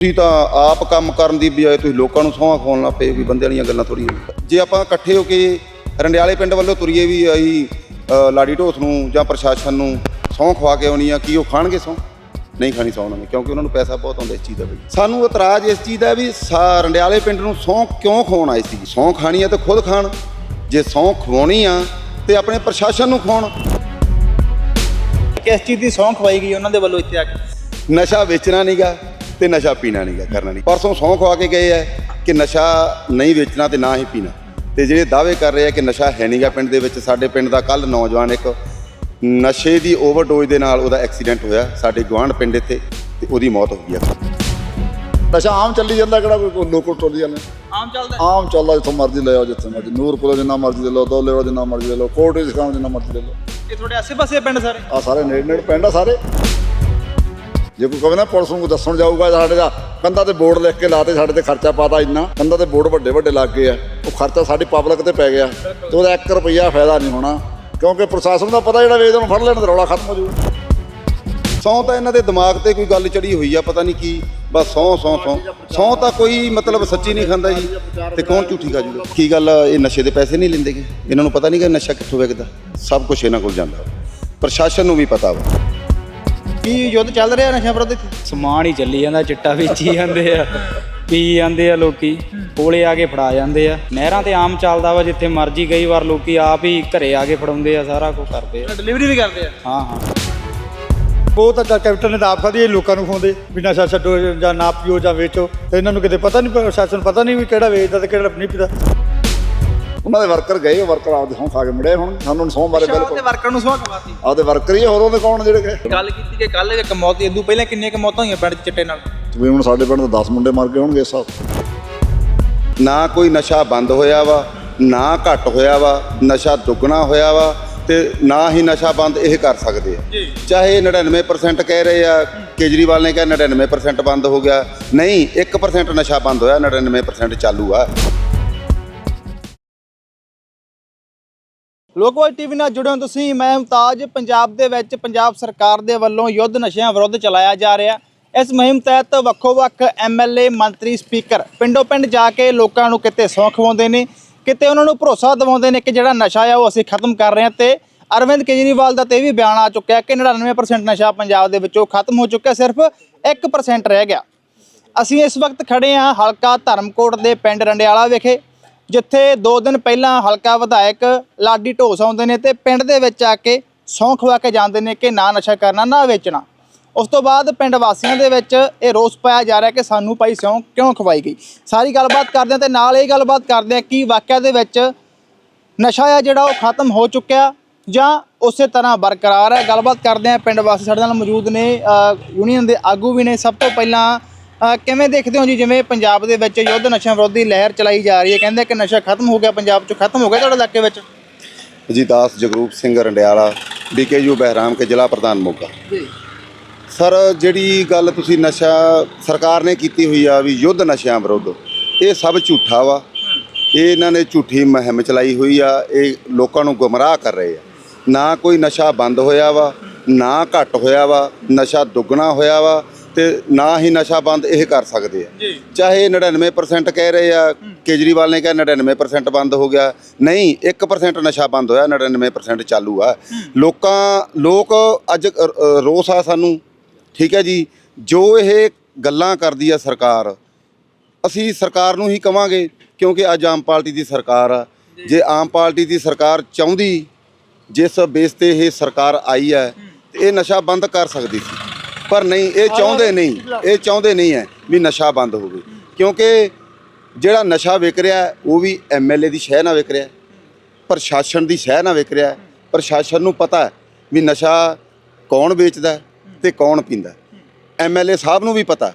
ਤੁਸੀਂ ਤਾਂ ਆਪ ਕੰਮ ਕਰਨ ਦੀ ਬਜਾਏ ਤੁਸੀਂ ਲੋਕਾਂ ਨੂੰ ਸਹੁੰ ਖਵਾਉਣ ਲੱਗ ਪਏ ਵੀ ਬੰਦੇ ਵਾਲੀਆਂ ਗੱਲਾਂ ਥੋੜੀ ਜੇ ਆਪਾਂ ਇਕੱਠੇ ਹੋ ਕੇ ਰੰਡਿਆਲੇ ਪਿੰਡ ਵੱਲੋਂ ਤੁਰੀਏ ਵੀ ਅ, ਲਾੜੀ ਢੋਸ ਨੂੰ ਜਾਂ ਪ੍ਰਸ਼ਾਸਨ ਨੂੰ ਸਹੁੰ ਖਵਾ ਕੇ ਆਉਣੀ ਆ ਕੀ ਉਹ ਖਾਣਗੇ ਸਹੁੰ? ਨਹੀਂ ਖਾਣੀ ਸਹੁੰ ਉਹਨਾਂ ਨੇ ਕਿਉਂਕਿ ਉਹਨਾਂ ਨੂੰ ਪੈਸਾ ਬਹੁਤ ਆਉਂਦਾ ਇਸ ਚੀਜ਼ ਦਾ ਬਈ ਸਾਨੂੰ ਇਤਰਾਜ਼ ਇਸ ਚੀਜ਼ ਦਾ ਵੀ ਰੰਡਿਆਲੇ ਪਿੰਡ ਨੂੰ ਸਹੁੰ ਕਿਉਂ ਖਵਾਉਣ ਆਏ ਸੀ? ਸਹੁੰ ਖਾਣੀ ਆ ਤਾਂ ਖੁਦ ਖਾਣ। ਜੇ ਸਹੁੰ ਖਵਾਉਣੀ ਆ ਤੇ ਆਪਣੇ ਪ੍ਰਸ਼ਾਸਨ ਨੂੰ ਖਵਾਉਣ। ਕਿਸ ਚੀਜ਼ ਦੀ ਸੌਂ ਖਵਾਈ ਗਈ ਉਹਨਾਂ ਦੇ ਵੱਲੋਂ ਇੱਥੇ ਆ ਕੇ? ਨਸ਼ਾ ਵੇਚਣਾ ਨਹੀਂਗਾ ਤੇ ਨਸ਼ਾ ਪੀਣਾ ਨਹੀਂਗਾ ਕਰਨਾ ਨਹੀਂ ਪਰਸੋਂ ਸਹੁੰ ਖਵਾ ਕੇ ਗਏ ਐ ਕਿ ਨਸ਼ਾ ਨਹੀਂ ਵੇਚਣਾ ਤੇ ਨਾ ਹੀ ਪੀਣਾ। ਤੇ ਜਿਹੜੇ ਦਾਅਵੇ ਕਰ ਰਹੇ ਆ ਕਿ ਨਸ਼ਾ ਹੈ ਨਹੀਂਗਾ ਪਿੰਡ ਦੇ ਵਿੱਚ ਸਾਡੇ ਪਿੰਡ ਦਾ ਕੱਲ ਨੌਜਵਾਨ ਇੱਕ ਨਸ਼ੇ ਦੀ ਓਵਰਡੋਜ਼ ਦੇ ਨਾਲ ਉਹਦਾ ਐਕਸੀਡੈਂਟ ਹੋਇਆ ਸਾਡੇ ਗੁਆਂਢ ਪਿੰਡ ਇੱਥੇ ਤੇ ਉਹਦੀ ਮੌਤ ਹੋ ਗਈ ਆ। ਨਸ਼ਾ ਆਮ ਚੱਲੀ ਜਾਂਦਾ ਕਿਹੜਾ ਕੋਈ ਲੋਕਲ ਟੋਲੀ ਜਾਂਦੇ? ਆਮ ਚੱਲਦਾ। ਆਮ ਚੱਲਦਾ ਜਿੱਥੋਂ ਮਰਜ਼ੀ ਲੈ ਆਓ ਜਿੱਥੇ ਮਰਜ਼ੀ। ਨੂਰਪੁਰ ਜਿੰਨਾ ਮਰਜ਼ੀ ਲੈ ਲਓ ਦੋਲੇ ਵਾਲਾ ਜਿੰਨਾ ਮਰਜ਼ੀ ਲੈ ਲਓ ਕੋਟੇ ਸਿਖਾਉਣ ਜਿੰਨਾ ਮਰਜ਼ੀ ਲੈ ਲਓ। ਇਹ ਤੁਹਾਡੇ ਆਸੇ-ਪਾਸੇ ਪਿੰਡ ਸਾਰੇ? ਆ ਸਾਰੇ ਨੇੜੇ ਨੇੜੇ ਪਿੰਡ ਆ ਸਾਰੇ। ਜੇ ਕੋਈ ਕਹੇ ਨਾ ਪੁਲਿਸ ਨੂੰ ਦੱਸਣ ਜਾਊਗਾ ਸਾਡੇ ਦਾ ਕੰਧਾਂ ਤੇ ਬੋਰਡ ਲਿਖ ਕੇ ਲਾਤੇ ਸਾਡੇ ਤੇ ਖਰਚਾ ਪਾਤਾ ਇੰਨਾ। ਕੰਧਾਂ ਤੇ ਬੋਰਡ ਵੱਡੇ ਵੱਡੇ ਲੱਗ ਗਏ ਆ। ਉਹ ਖਰਚਾ ਸਾਡੀ ਪਬਲਿਕ ਤੇ ਪੈ ਗਿਆ। ਤੇ ਉਹਦਾ 1 ਰੁਪਈਆ ਫਾਇਦਾ ਨਹੀਂ ਹੋਣਾ। ਕਿਉਂਕਿ ਪ੍ਰਸ਼ਾਸਨ ਦਾ ਪਤਾ ਜਿਹੜਾ ਵੇਚਦਾ ਨੂੰ ਫੜ ਲੈਣ ਦਾ ਰੌਲਾ ਖਤਮ ਹੋ ਜਾਊਗਾ ਸਹੁੰ ਤਾਂ ਇਹਨਾਂ ਦੇ ਦਿਮਾਗ ਤੇ ਕੋਈ ਗੱਲ ਚੜੀ ਹੋਈ ਆ, ਪਤਾ ਨਹੀਂ ਕੀ। ਬਸ ਸਹੁੰ ਸਹੁੰ ਸਹੁੰ ਸਹੁੰ ਤਾਂ ਕੋਈ ਮਤਲਬ ਸੱਚੀ ਨਹੀਂ ਖਾਂਦਾ ਜੀ। ਤੇ ਕੌਣ ਝੂਠੀ ਖਾ ਜੂਗਾ ਕੀ ਗੱਲ ਇਹ ਨਸ਼ੇ ਦੇ ਪੈਸੇ ਨਹੀਂ ਲੈਂਦੇਗੇ ਇਹਨਾਂ ਨੂੰ ਪਤਾ ਨਹੀਂ ਕਿ ਨਸ਼ਾ ਕਿੱਥੋਂ ਵਿਕਦਾ? ਸਭ ਕੁਝ ਇਹਨਾਂ ਕੋਲ ਜਾਂਦਾ। ਪ੍ਰਸ਼ਾਸਨ ਨੂੰ ਵੀ ਪਤਾ ਵਾ। ਕੀ ਯੁੱਧ ਚੱਲ ਰਿਹਾ ਨਸ਼ਾ ਵਿਰੁੱਧ? ਸਮਾਨ ਹੀ ਚੱਲੀ ਜਾਂਦਾ ਚਿੱਟਾ ਵੇਚੀ ਜਾਂਦੇ ਆ ਪੀ ਜਾਂਦੇ ਆ ਲੋਕੀ ਕੋਲੇ ਆ ਕੇ ਫੜਾ ਜਾਂਦੇ ਆ। ਨਹਿਰਾਂ ਤੇ ਆਮ ਚੱਲਦਾ ਵਾ ਜਿੱਥੇ ਮਰਜ਼ੀ ਕਈ ਵਾਰ ਲੋਕੀ ਆਪ ਹੀ ਘਰੇ ਆ ਕੇ ਫੜਾਉਂਦੇ ਆ ਸਾਰਾ ਕੁਝ ਕਰਦੇ ਆ। ਡਿਲੀਵਰੀ ਵੀ ਕਰਦੇ ਆ। ਹਾਂ ਹਾਂ। ਉਹ ਤਾਂ ਕੈਪਟਨ ਨੇ ਤਾਂ ਆਪ ਖਾਦੀ ਇਹ ਲੋਕਾਂ ਨੂੰ ਖਵਾਉਂਦੇ ਵੀ ਨਸ਼ਾ ਛੱਡੋ ਜਾਂ ਨਾ ਪੀਓ ਜਾਂ ਵੇਚੋ ਤੇ ਇਹਨਾਂ ਨੂੰ ਕਿਤੇ ਪਤਾ ਨਹੀਂ ਪ੍ਰਸ਼ਾਸਨ ਨੂੰ ਪਤਾ ਨਹੀਂ ਵੀ ਕਿਹੜਾ ਵੇਚਦਾ ਤੇ ਕਿਹੜਾ ਨਹੀਂ ਪੀਦਾ। ਉਹਨਾਂ ਦੇ ਵਰਕਰ ਗਏ ਉਹ ਵਰਕਰ ਆਪਦੇ ਸਹੁੰ ਖਾ ਕੇ ਮੁੜੇ ਹੁਣ। ਸਾਨੂੰ ਸਹੁੰ ਬਾਰੇ ਬਿਲਕੁਲ ਵਰਕਰ ਨੂੰ ਸੌਂ ਖਵਾਤੀ ਆਪਦੇ ਵਰਕਰ ਹੀ ਹੋਰ ਉਹਦੇ ਕੌਣ ਜਿਹੜੇ ਗਏ? ਗੱਲ ਕੀਤੀ ਕਿ ਕੱਲ ਇੱਕ ਮੌਤ ਇਦੋਂ ਪਹਿਲਾਂ ਕਿੰਨੀਆਂ ਕੁ ਮੌਤਾਂ ਹੋਈਆਂ ਪਿੰਡ ਚਿੱਟੇ ਨਾਲ? ਤਕਰੀਬਨ ਸਾਡੇ ਪਿੰਡ ਦੇ 10 ਮੁੰਡੇ ਮਰ ਗਏ ਹੋਣਗੇ ਇਸ ਨਾ ਕੋਈ ਨਸ਼ਾ ਬੰਦ ਹੋਇਆ ਵਾ ਨਾ ਘਟ ਹੋਇਆ ਵਾ ਨਸ਼ਾ ਦੁੱਗਣਾ ਹੋਇਆ ਵਾ ਤੇ ਨਾ ਹੀ ਨਸ਼ਾ ਬੰਦ ਇਹ ਕਰ ਸਕਦੇ ਆ। ਚਾਹੇ 99% ਕਹਿ ਰਹੇ ਆ ਕੇਜਰੀਵਾਲ ਨੇ ਕਿਹਾ 99% ਬੰਦ ਹੋ ਗਿਆ। ਨਹੀਂ 1% ਨਸ਼ਾ ਬੰਦ ਹੋਇਆ 99% ਚਾਲੂ ਆ। ਲੋਕਵਾਈ ਟੀਵੀ ਨਾਲ ਜੁੜੇ ਹੋ ਤੁਸੀਂ। ਮੈਂ ਮੁਮਤਾਜ, ਪੰਜਾਬ ਦੇ ਵਿੱਚ ਪੰਜਾਬ ਸਰਕਾਰ ਦੇ ਵੱਲੋਂ ਯੁੱਧ ਨਸ਼ਿਆਂ ਵਿਰੁੱਧ ਚਲਾਇਆ ਜਾ ਰਿਹਾ। ਇਸ ਮੁਹਿੰਮ ਤਹਿਤ ਵੱਖੋ-ਵੱਖ ਐਮਐਲਏ ਮੰਤਰੀ, ਸਪੀਕਰ ਪਿੰਡੋਂ ਪਿੰਡ ਜਾ ਕੇ ਲੋਕਾਂ ਨੂੰ ਕਿਤੇ ਸੌਂ ਖਵਾਉਂਦੇ ਨੇ, ਕਿਤੇ ਉਹਨਾਂ ਨੂੰ ਭਰੋਸਾ ਦਿਵਾਉਂਦੇ ਨੇ ਕਿ ਜਿਹੜਾ ਨਸ਼ਾ ਆ ਉਹ ਅਸੀਂ ਖਤਮ ਕਰ ਰਹੇ ਹਾਂ ਤੇ ਅਰਵਿੰਦ ਕੇਜਰੀਵਾਲ ਦਾ ਤੇ ਇਹ ਵੀ ਬਿਆਨ ਆ ਚੁੱਕਿਆ ਕਿ 99% ਨਸ਼ਾ ਪੰਜਾਬ ਦੇ ਵਿੱਚੋਂ ਖਤਮ ਹੋ ਚੁੱਕਿਆ, ਸਿਰਫ 1% ਰਹਿ ਗਿਆ। ਅਸੀਂ ਇਸ ਵਕਤ ਖੜੇ ਹਾਂ ਹਲਕਾ ਧਰਮਕੋਟ ਦੇ ਪਿੰਡ ਰੰਡਿਆਲਾ ਵਿਖੇ। ਜਿੱਥੇ 2 ਦਿਨ ਪਹਿਲਾਂ ਹਲਕਾ ਵਿਧਾਇਕ ਲਾਡੀ ਢੋਸ ਆਉਂਦੇ ਨੇ ਤੇ ਪਿੰਡ ਦੇ ਵਿੱਚ ਆ ਕੇ ਸਹੁੰ ਖਵਾ ਕੇ ਜਾਂਦੇ ਨੇ ਕਿ ਨਾ ਨਸ਼ਾ ਕਰਨਾ, ਨਾ ਵੇਚਣਾ। ਉਸ ਤੋਂ ਬਾਅਦ ਪਿੰਡ ਵਾਸੀਆਂ ਦੇ ਵਿੱਚ ਇਹ ਰੋਸ ਪਾਇਆ ਜਾ ਰਿਹਾ ਕਿ ਸਾਨੂੰ ਭਾਈ ਸਹੁੰ ਕਿਉਂ ਖਵਾਈ ਗਈ? ਸਾਰੀ ਗੱਲਬਾਤ ਕਰਦੇ ਹਾਂ ਤੇ ਨਾਲ ਇਹ ਗੱਲਬਾਤ ਕਰਦੇ ਹਾਂ ਕਿ ਵਾਕਿਆ ਦੇ ਵਿੱਚ ਨਸ਼ਾ ਆ ਜਿਹੜਾ ਉਹ ਖਤਮ ਹੋ ਚੁੱਕਿਆ ਜਾਂ ਉਸੇ ਤਰ੍ਹਾਂ ਬਰਕਰਾਰ ਹੈ। ਗੱਲਬਾਤ ਕਰਦੇ ਹਾਂ, ਪਿੰਡ ਵਾਸੀ ਸਾਡੇ ਨਾਲ ਮੌਜੂਦ ਨੇ। ਯੂਨੀਅਨ ਦੇ ਆਗੂ ਵੀ ਨੇ। ਸਭ ਤੋਂ ਪਹਿਲਾਂ ਕਿਵੇਂ ਦੇਖਦੇ ਹੋ ਜੀ? ਜਿਵੇਂ ਪੰਜਾਬ ਦੇ ਵਿੱਚ ਯੁੱਧ ਨਸ਼ਾ ਵਿਰੋਧੀ ਲਹਿਰ ਚਲਾਈ ਜਾ ਰਹੀ ਹੈ ਕਹਿੰਦੇ ਕਿ ਨਸ਼ਾ ਖਤਮ ਹੋ ਗਿਆ ਪੰਜਾਬ 'ਚੋਂ ਖਤਮ ਹੋ ਗਿਆ ਤੁਹਾਡੇ ਇਲਾਕੇ ਵਿੱਚ? ਜੀ ਦਾਸ ਜਗਰੂਪ ਸਿੰਘ ਰੰਡਿਆਲਾ ਬੀਕੇਯੂ ਬਹਿਰਾਮ ਕੇ ਜ਼ਿਲ੍ਹਾ ਪ੍ਰਧਾਨ ਮੋਗਾ। ਜੀ। ਸਰ ਜਿਹੜੀ ਗੱਲ ਤੁਸੀਂ ਨਸ਼ਾ ਸਰਕਾਰ ਨੇ ਕੀਤੀ ਹੋਈ ਆ ਵੀ ਯੁੱਧ ਨਸ਼ਿਆਂ ਵਿਰੁੱਧ ਇਹ ਸਭ ਝੂਠਾ ਵਾ। ਇਹ ਇਹਨਾਂ ਨੇ ਝੂਠੀ ਮੁਹਿੰਮ ਚਲਾਈ ਹੋਈ ਆ ਇਹ ਲੋਕਾਂ ਨੂੰ ਗੁੰਮਰਾਹ ਕਰ ਰਹੇ ਆ। ਨਾ ਕੋਈ ਨਸ਼ਾ ਬੰਦ ਹੋਇਆ ਵਾ ਨਾ ਘਟ ਹੋਇਆ ਵਾ ਨਸ਼ਾ ਦੁੱਗਣਾ ਹੋਇਆ ਵਾ ਤੇ ਨਾ ਹੀ ਨਸ਼ਾ ਬੰਦ ਇਹ ਕਰ ਸਕਦੇ ਆ। ਚਾਹੇ 99% ਕਹਿ ਰਹੇ ਆ ਕੇਜਰੀਵਾਲ ਨੇ ਕਿਹਾ 99% ਬੰਦ ਹੋ ਗਿਆ। ਨਹੀਂ 1% ਨਸ਼ਾ ਬੰਦ ਹੋਇਆ 99% ਚਾਲੂ ਆ। ਲੋਕਾਂ ਲੋਕ ਅੱਜ ਰੋਸ ਆ ਸਾਨੂੰ। ਠੀਕ ਹੈ ਜੀ? ਜੋ ਇਹ ਗੱਲਾਂ ਕਰਦੀ ਆ ਸਰਕਾਰ ਅਸੀਂ ਸਰਕਾਰ ਨੂੰ ਹੀ ਕਵਾਂਗੇ ਕਿਉਂਕਿ ਅੱਜ ਆਮ ਪਾਰਟੀ ਦੀ ਸਰਕਾਰ ਆ। ਜੇ। ਆਮ ਪਾਰਟੀ ਦੀ ਸਰਕਾਰ ਚਾਹੁੰਦੀ ਜਿਸ ਬੇਸ ਤੇ ਇਹ ਸਰਕਾਰ ਆਈ ਹੈ। ਤੇ ਇਹ ਨਸ਼ਾ ਬੰਦ ਕਰ ਸਕਦੀ ਸੀ। ਪਰ ਨਹੀਂ ਇਹ ਚਾਹੁੰਦੇ ਨਹੀਂ ਇਹ ਚਾਹੁੰਦੇ ਨਹੀਂ ਹੈ ਵੀ ਨਸ਼ਾ ਬੰਦ ਹੋਵੇ। ਕਿਉਂਕਿ ਜਿਹੜਾ ਨਸ਼ਾ ਵਿਕ ਰਿਹਾ ਉਹ ਵੀ ਐਮਐਲਏ ਦੀ ਸ਼ਹਿ ਨਾਲ ਵਿਕ ਰਿਹਾ। ਪ੍ਰਸ਼ਾਸਨ ਦੀ ਸ਼ਹਿ ਨਾਲ ਵਿਕ ਰਿਹਾ। ਪ੍ਰਸ਼ਾਸਨ ਨੂੰ ਪਤਾ ਹੈ ਵੀ ਨਸ਼ਾ ਕੌਣ ਵੇਚਦਾ ਤੇ ਕੌਣ ਪੀਂਦਾ ਐਮਐਲਏ ਸਾਹਿਬ ਨੂੰ ਵੀ ਪਤਾ।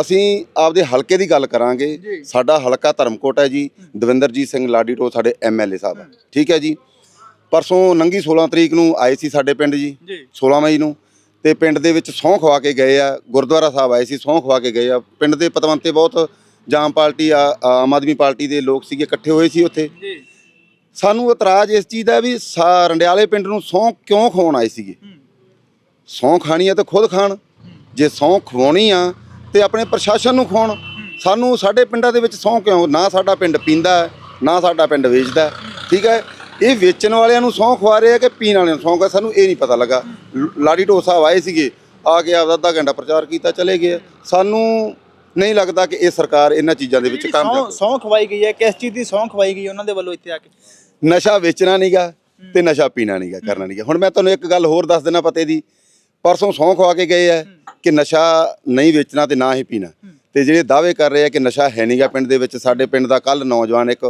ਅਸੀਂ ਆਪਦੇ ਹਲਕੇ ਦੀ ਗੱਲ ਕਰਾਂਗੇ। ਸਾਡਾ ਹਲਕਾ ਧਰਮਕੋਟ ਹੈ ਜੀ। ਦਵਿੰਦਰਜੀਤ ਸਿੰਘ ਲਾਡੀਟੋ ਸਾਡੇ ਐਮਐਲਏ ਸਾਹਿਬ ਹੈ। ਠੀਕ ਹੈ ਜੀ। ਪਰਸੋਂ ਨੰਗੀ 16 ਤਰੀਕ ਨੂੰ ਆਏ ਸੀ ਸਾਡੇ ਪਿੰਡ ਜੀ। 16 ਮਈ ਨੂੰ। ਤੇ ਪਿੰਡ ਦੇ ਵਿੱਚ ਸਹੁੰ ਖਵਾ ਕੇ ਗਏ ਆ ਗੁਰਦੁਆਰਾ ਸਾਹਿਬ ਆਏ ਸੀ ਸਹੁੰ ਖਵਾ ਕੇ ਗਏ ਆ। ਪਿੰਡ ਦੇ ਪਤਵੰਤੇ ਬਹੁਤ ਜਾਮ ਪਾਰਟੀ ਆ ਆਮ ਆਦਮੀ ਪਾਰਟੀ ਦੇ ਲੋਕ ਸੀਗੇ ਇਕੱਠੇ ਹੋਏ ਸੀ ਉੱਥੇ। ਸਾਨੂੰ ਇਤਰਾਜ਼ ਇਸ ਚੀਜ਼ ਦਾ ਵੀ ਸਾ- ਰੰਡਿਆਲੇ ਪਿੰਡ ਨੂੰ ਸਹੁੰ ਕਿਉਂ ਖਵਾਉਣ ਆਏ ਸੀਗੇ? ਸਹੁੰ ਖਾਣੀ ਆ ਤਾਂ ਖੁਦ ਖਾਣ। ਜੇ ਸਹੁੰ ਖਵਾਉਣੀ ਆ ਤੇ ਆਪਣੇ ਪ੍ਰਸ਼ਾਸਨ ਨੂੰ ਖਵਾਉਣ। ਸਾਨੂੰ ਸਾਡੇ ਪਿੰਡਾਂ ਦੇ ਵਿੱਚ ਸਹੁੰ ਕਿਉਂ? ਨਾ ਸਾਡਾ ਪਿੰਡ ਪੀਂਦਾ ਨਾ ਸਾਡਾ ਪਿੰਡ ਵੇਚਦਾ। ਠੀਕ ਹੈ? ਇਹ ਵੇਚਣ ਵਾਲਿਆਂ ਨੂੰ ਸਹੁੰ ਖਵਾ ਰਹੇ ਆ ਕਿ ਪੀਣ ਵਾਲਿਆਂ ਨੂੰ ਸਹੁੰ ਖਵਾ ਸਾਨੂੰ ਇਹ ਨਹੀਂ ਪਤਾ ਲੱਗਾ। ਲਾੜੀ ਢੋਸਾ ਆਏ ਸੀਗੇ ਆ ਕੇ ਆਪਦਾ ਅੱਧਾ ਘੰਟਾ ਪ੍ਰਚਾਰ ਕੀਤਾ ਚਲੇ ਗਏ। ਸਾਨੂੰ ਨਹੀਂ ਲੱਗਦਾ ਕਿ ਇਹ ਸਰਕਾਰ ਇਹਨਾਂ ਚੀਜ਼ਾਂ ਦੇ ਵਿੱਚ ਕੰਮ ਸੌਂ ਸੌਂ ਖਵਾਈ ਗਈ ਹੈ ਕਿਸ ਚੀਜ਼ ਦੀ ਸੌਂ ਖਵਾਈ ਗਈ ਉਹਨਾਂ ਦੇ ਵੱਲੋਂ ਇੱਥੇ ਆ ਕੇ? ਨਸ਼ਾ ਵੇਚਣਾ ਨਹੀਂਗਾ ਤੇ ਨਸ਼ਾ ਪੀਣਾ ਨਹੀਂਗਾ ਕਰਨਾ ਨਹੀਂਗਾ ਹੁਣ ਮੈਂ ਤੁਹਾਨੂੰ ਇੱਕ ਗੱਲ ਹੋਰ ਦੱਸ ਦੇਣਾ ਪਤੇ ਦੀ। ਪਰਸੋਂ ਸਹੁੰ ਖਵਾ ਕੇ ਗਏ ਆ ਕਿ ਨਸ਼ਾ ਨਹੀਂ ਵੇਚਣਾ ਤੇ ਨਾ ਹੀ ਪੀਣਾ। ਤੇ ਜਿਹੜੇ ਦਾਅਵੇ ਕਰ ਰਹੇ ਆ ਕਿ ਨਸ਼ਾ ਹੈ ਨਹੀਂਗਾ ਪਿੰਡ ਦੇ ਵਿੱਚ ਸਾਡੇ ਪਿੰਡ ਦਾ ਕੱਲ ਨੌਜਵਾਨ ਇੱਕ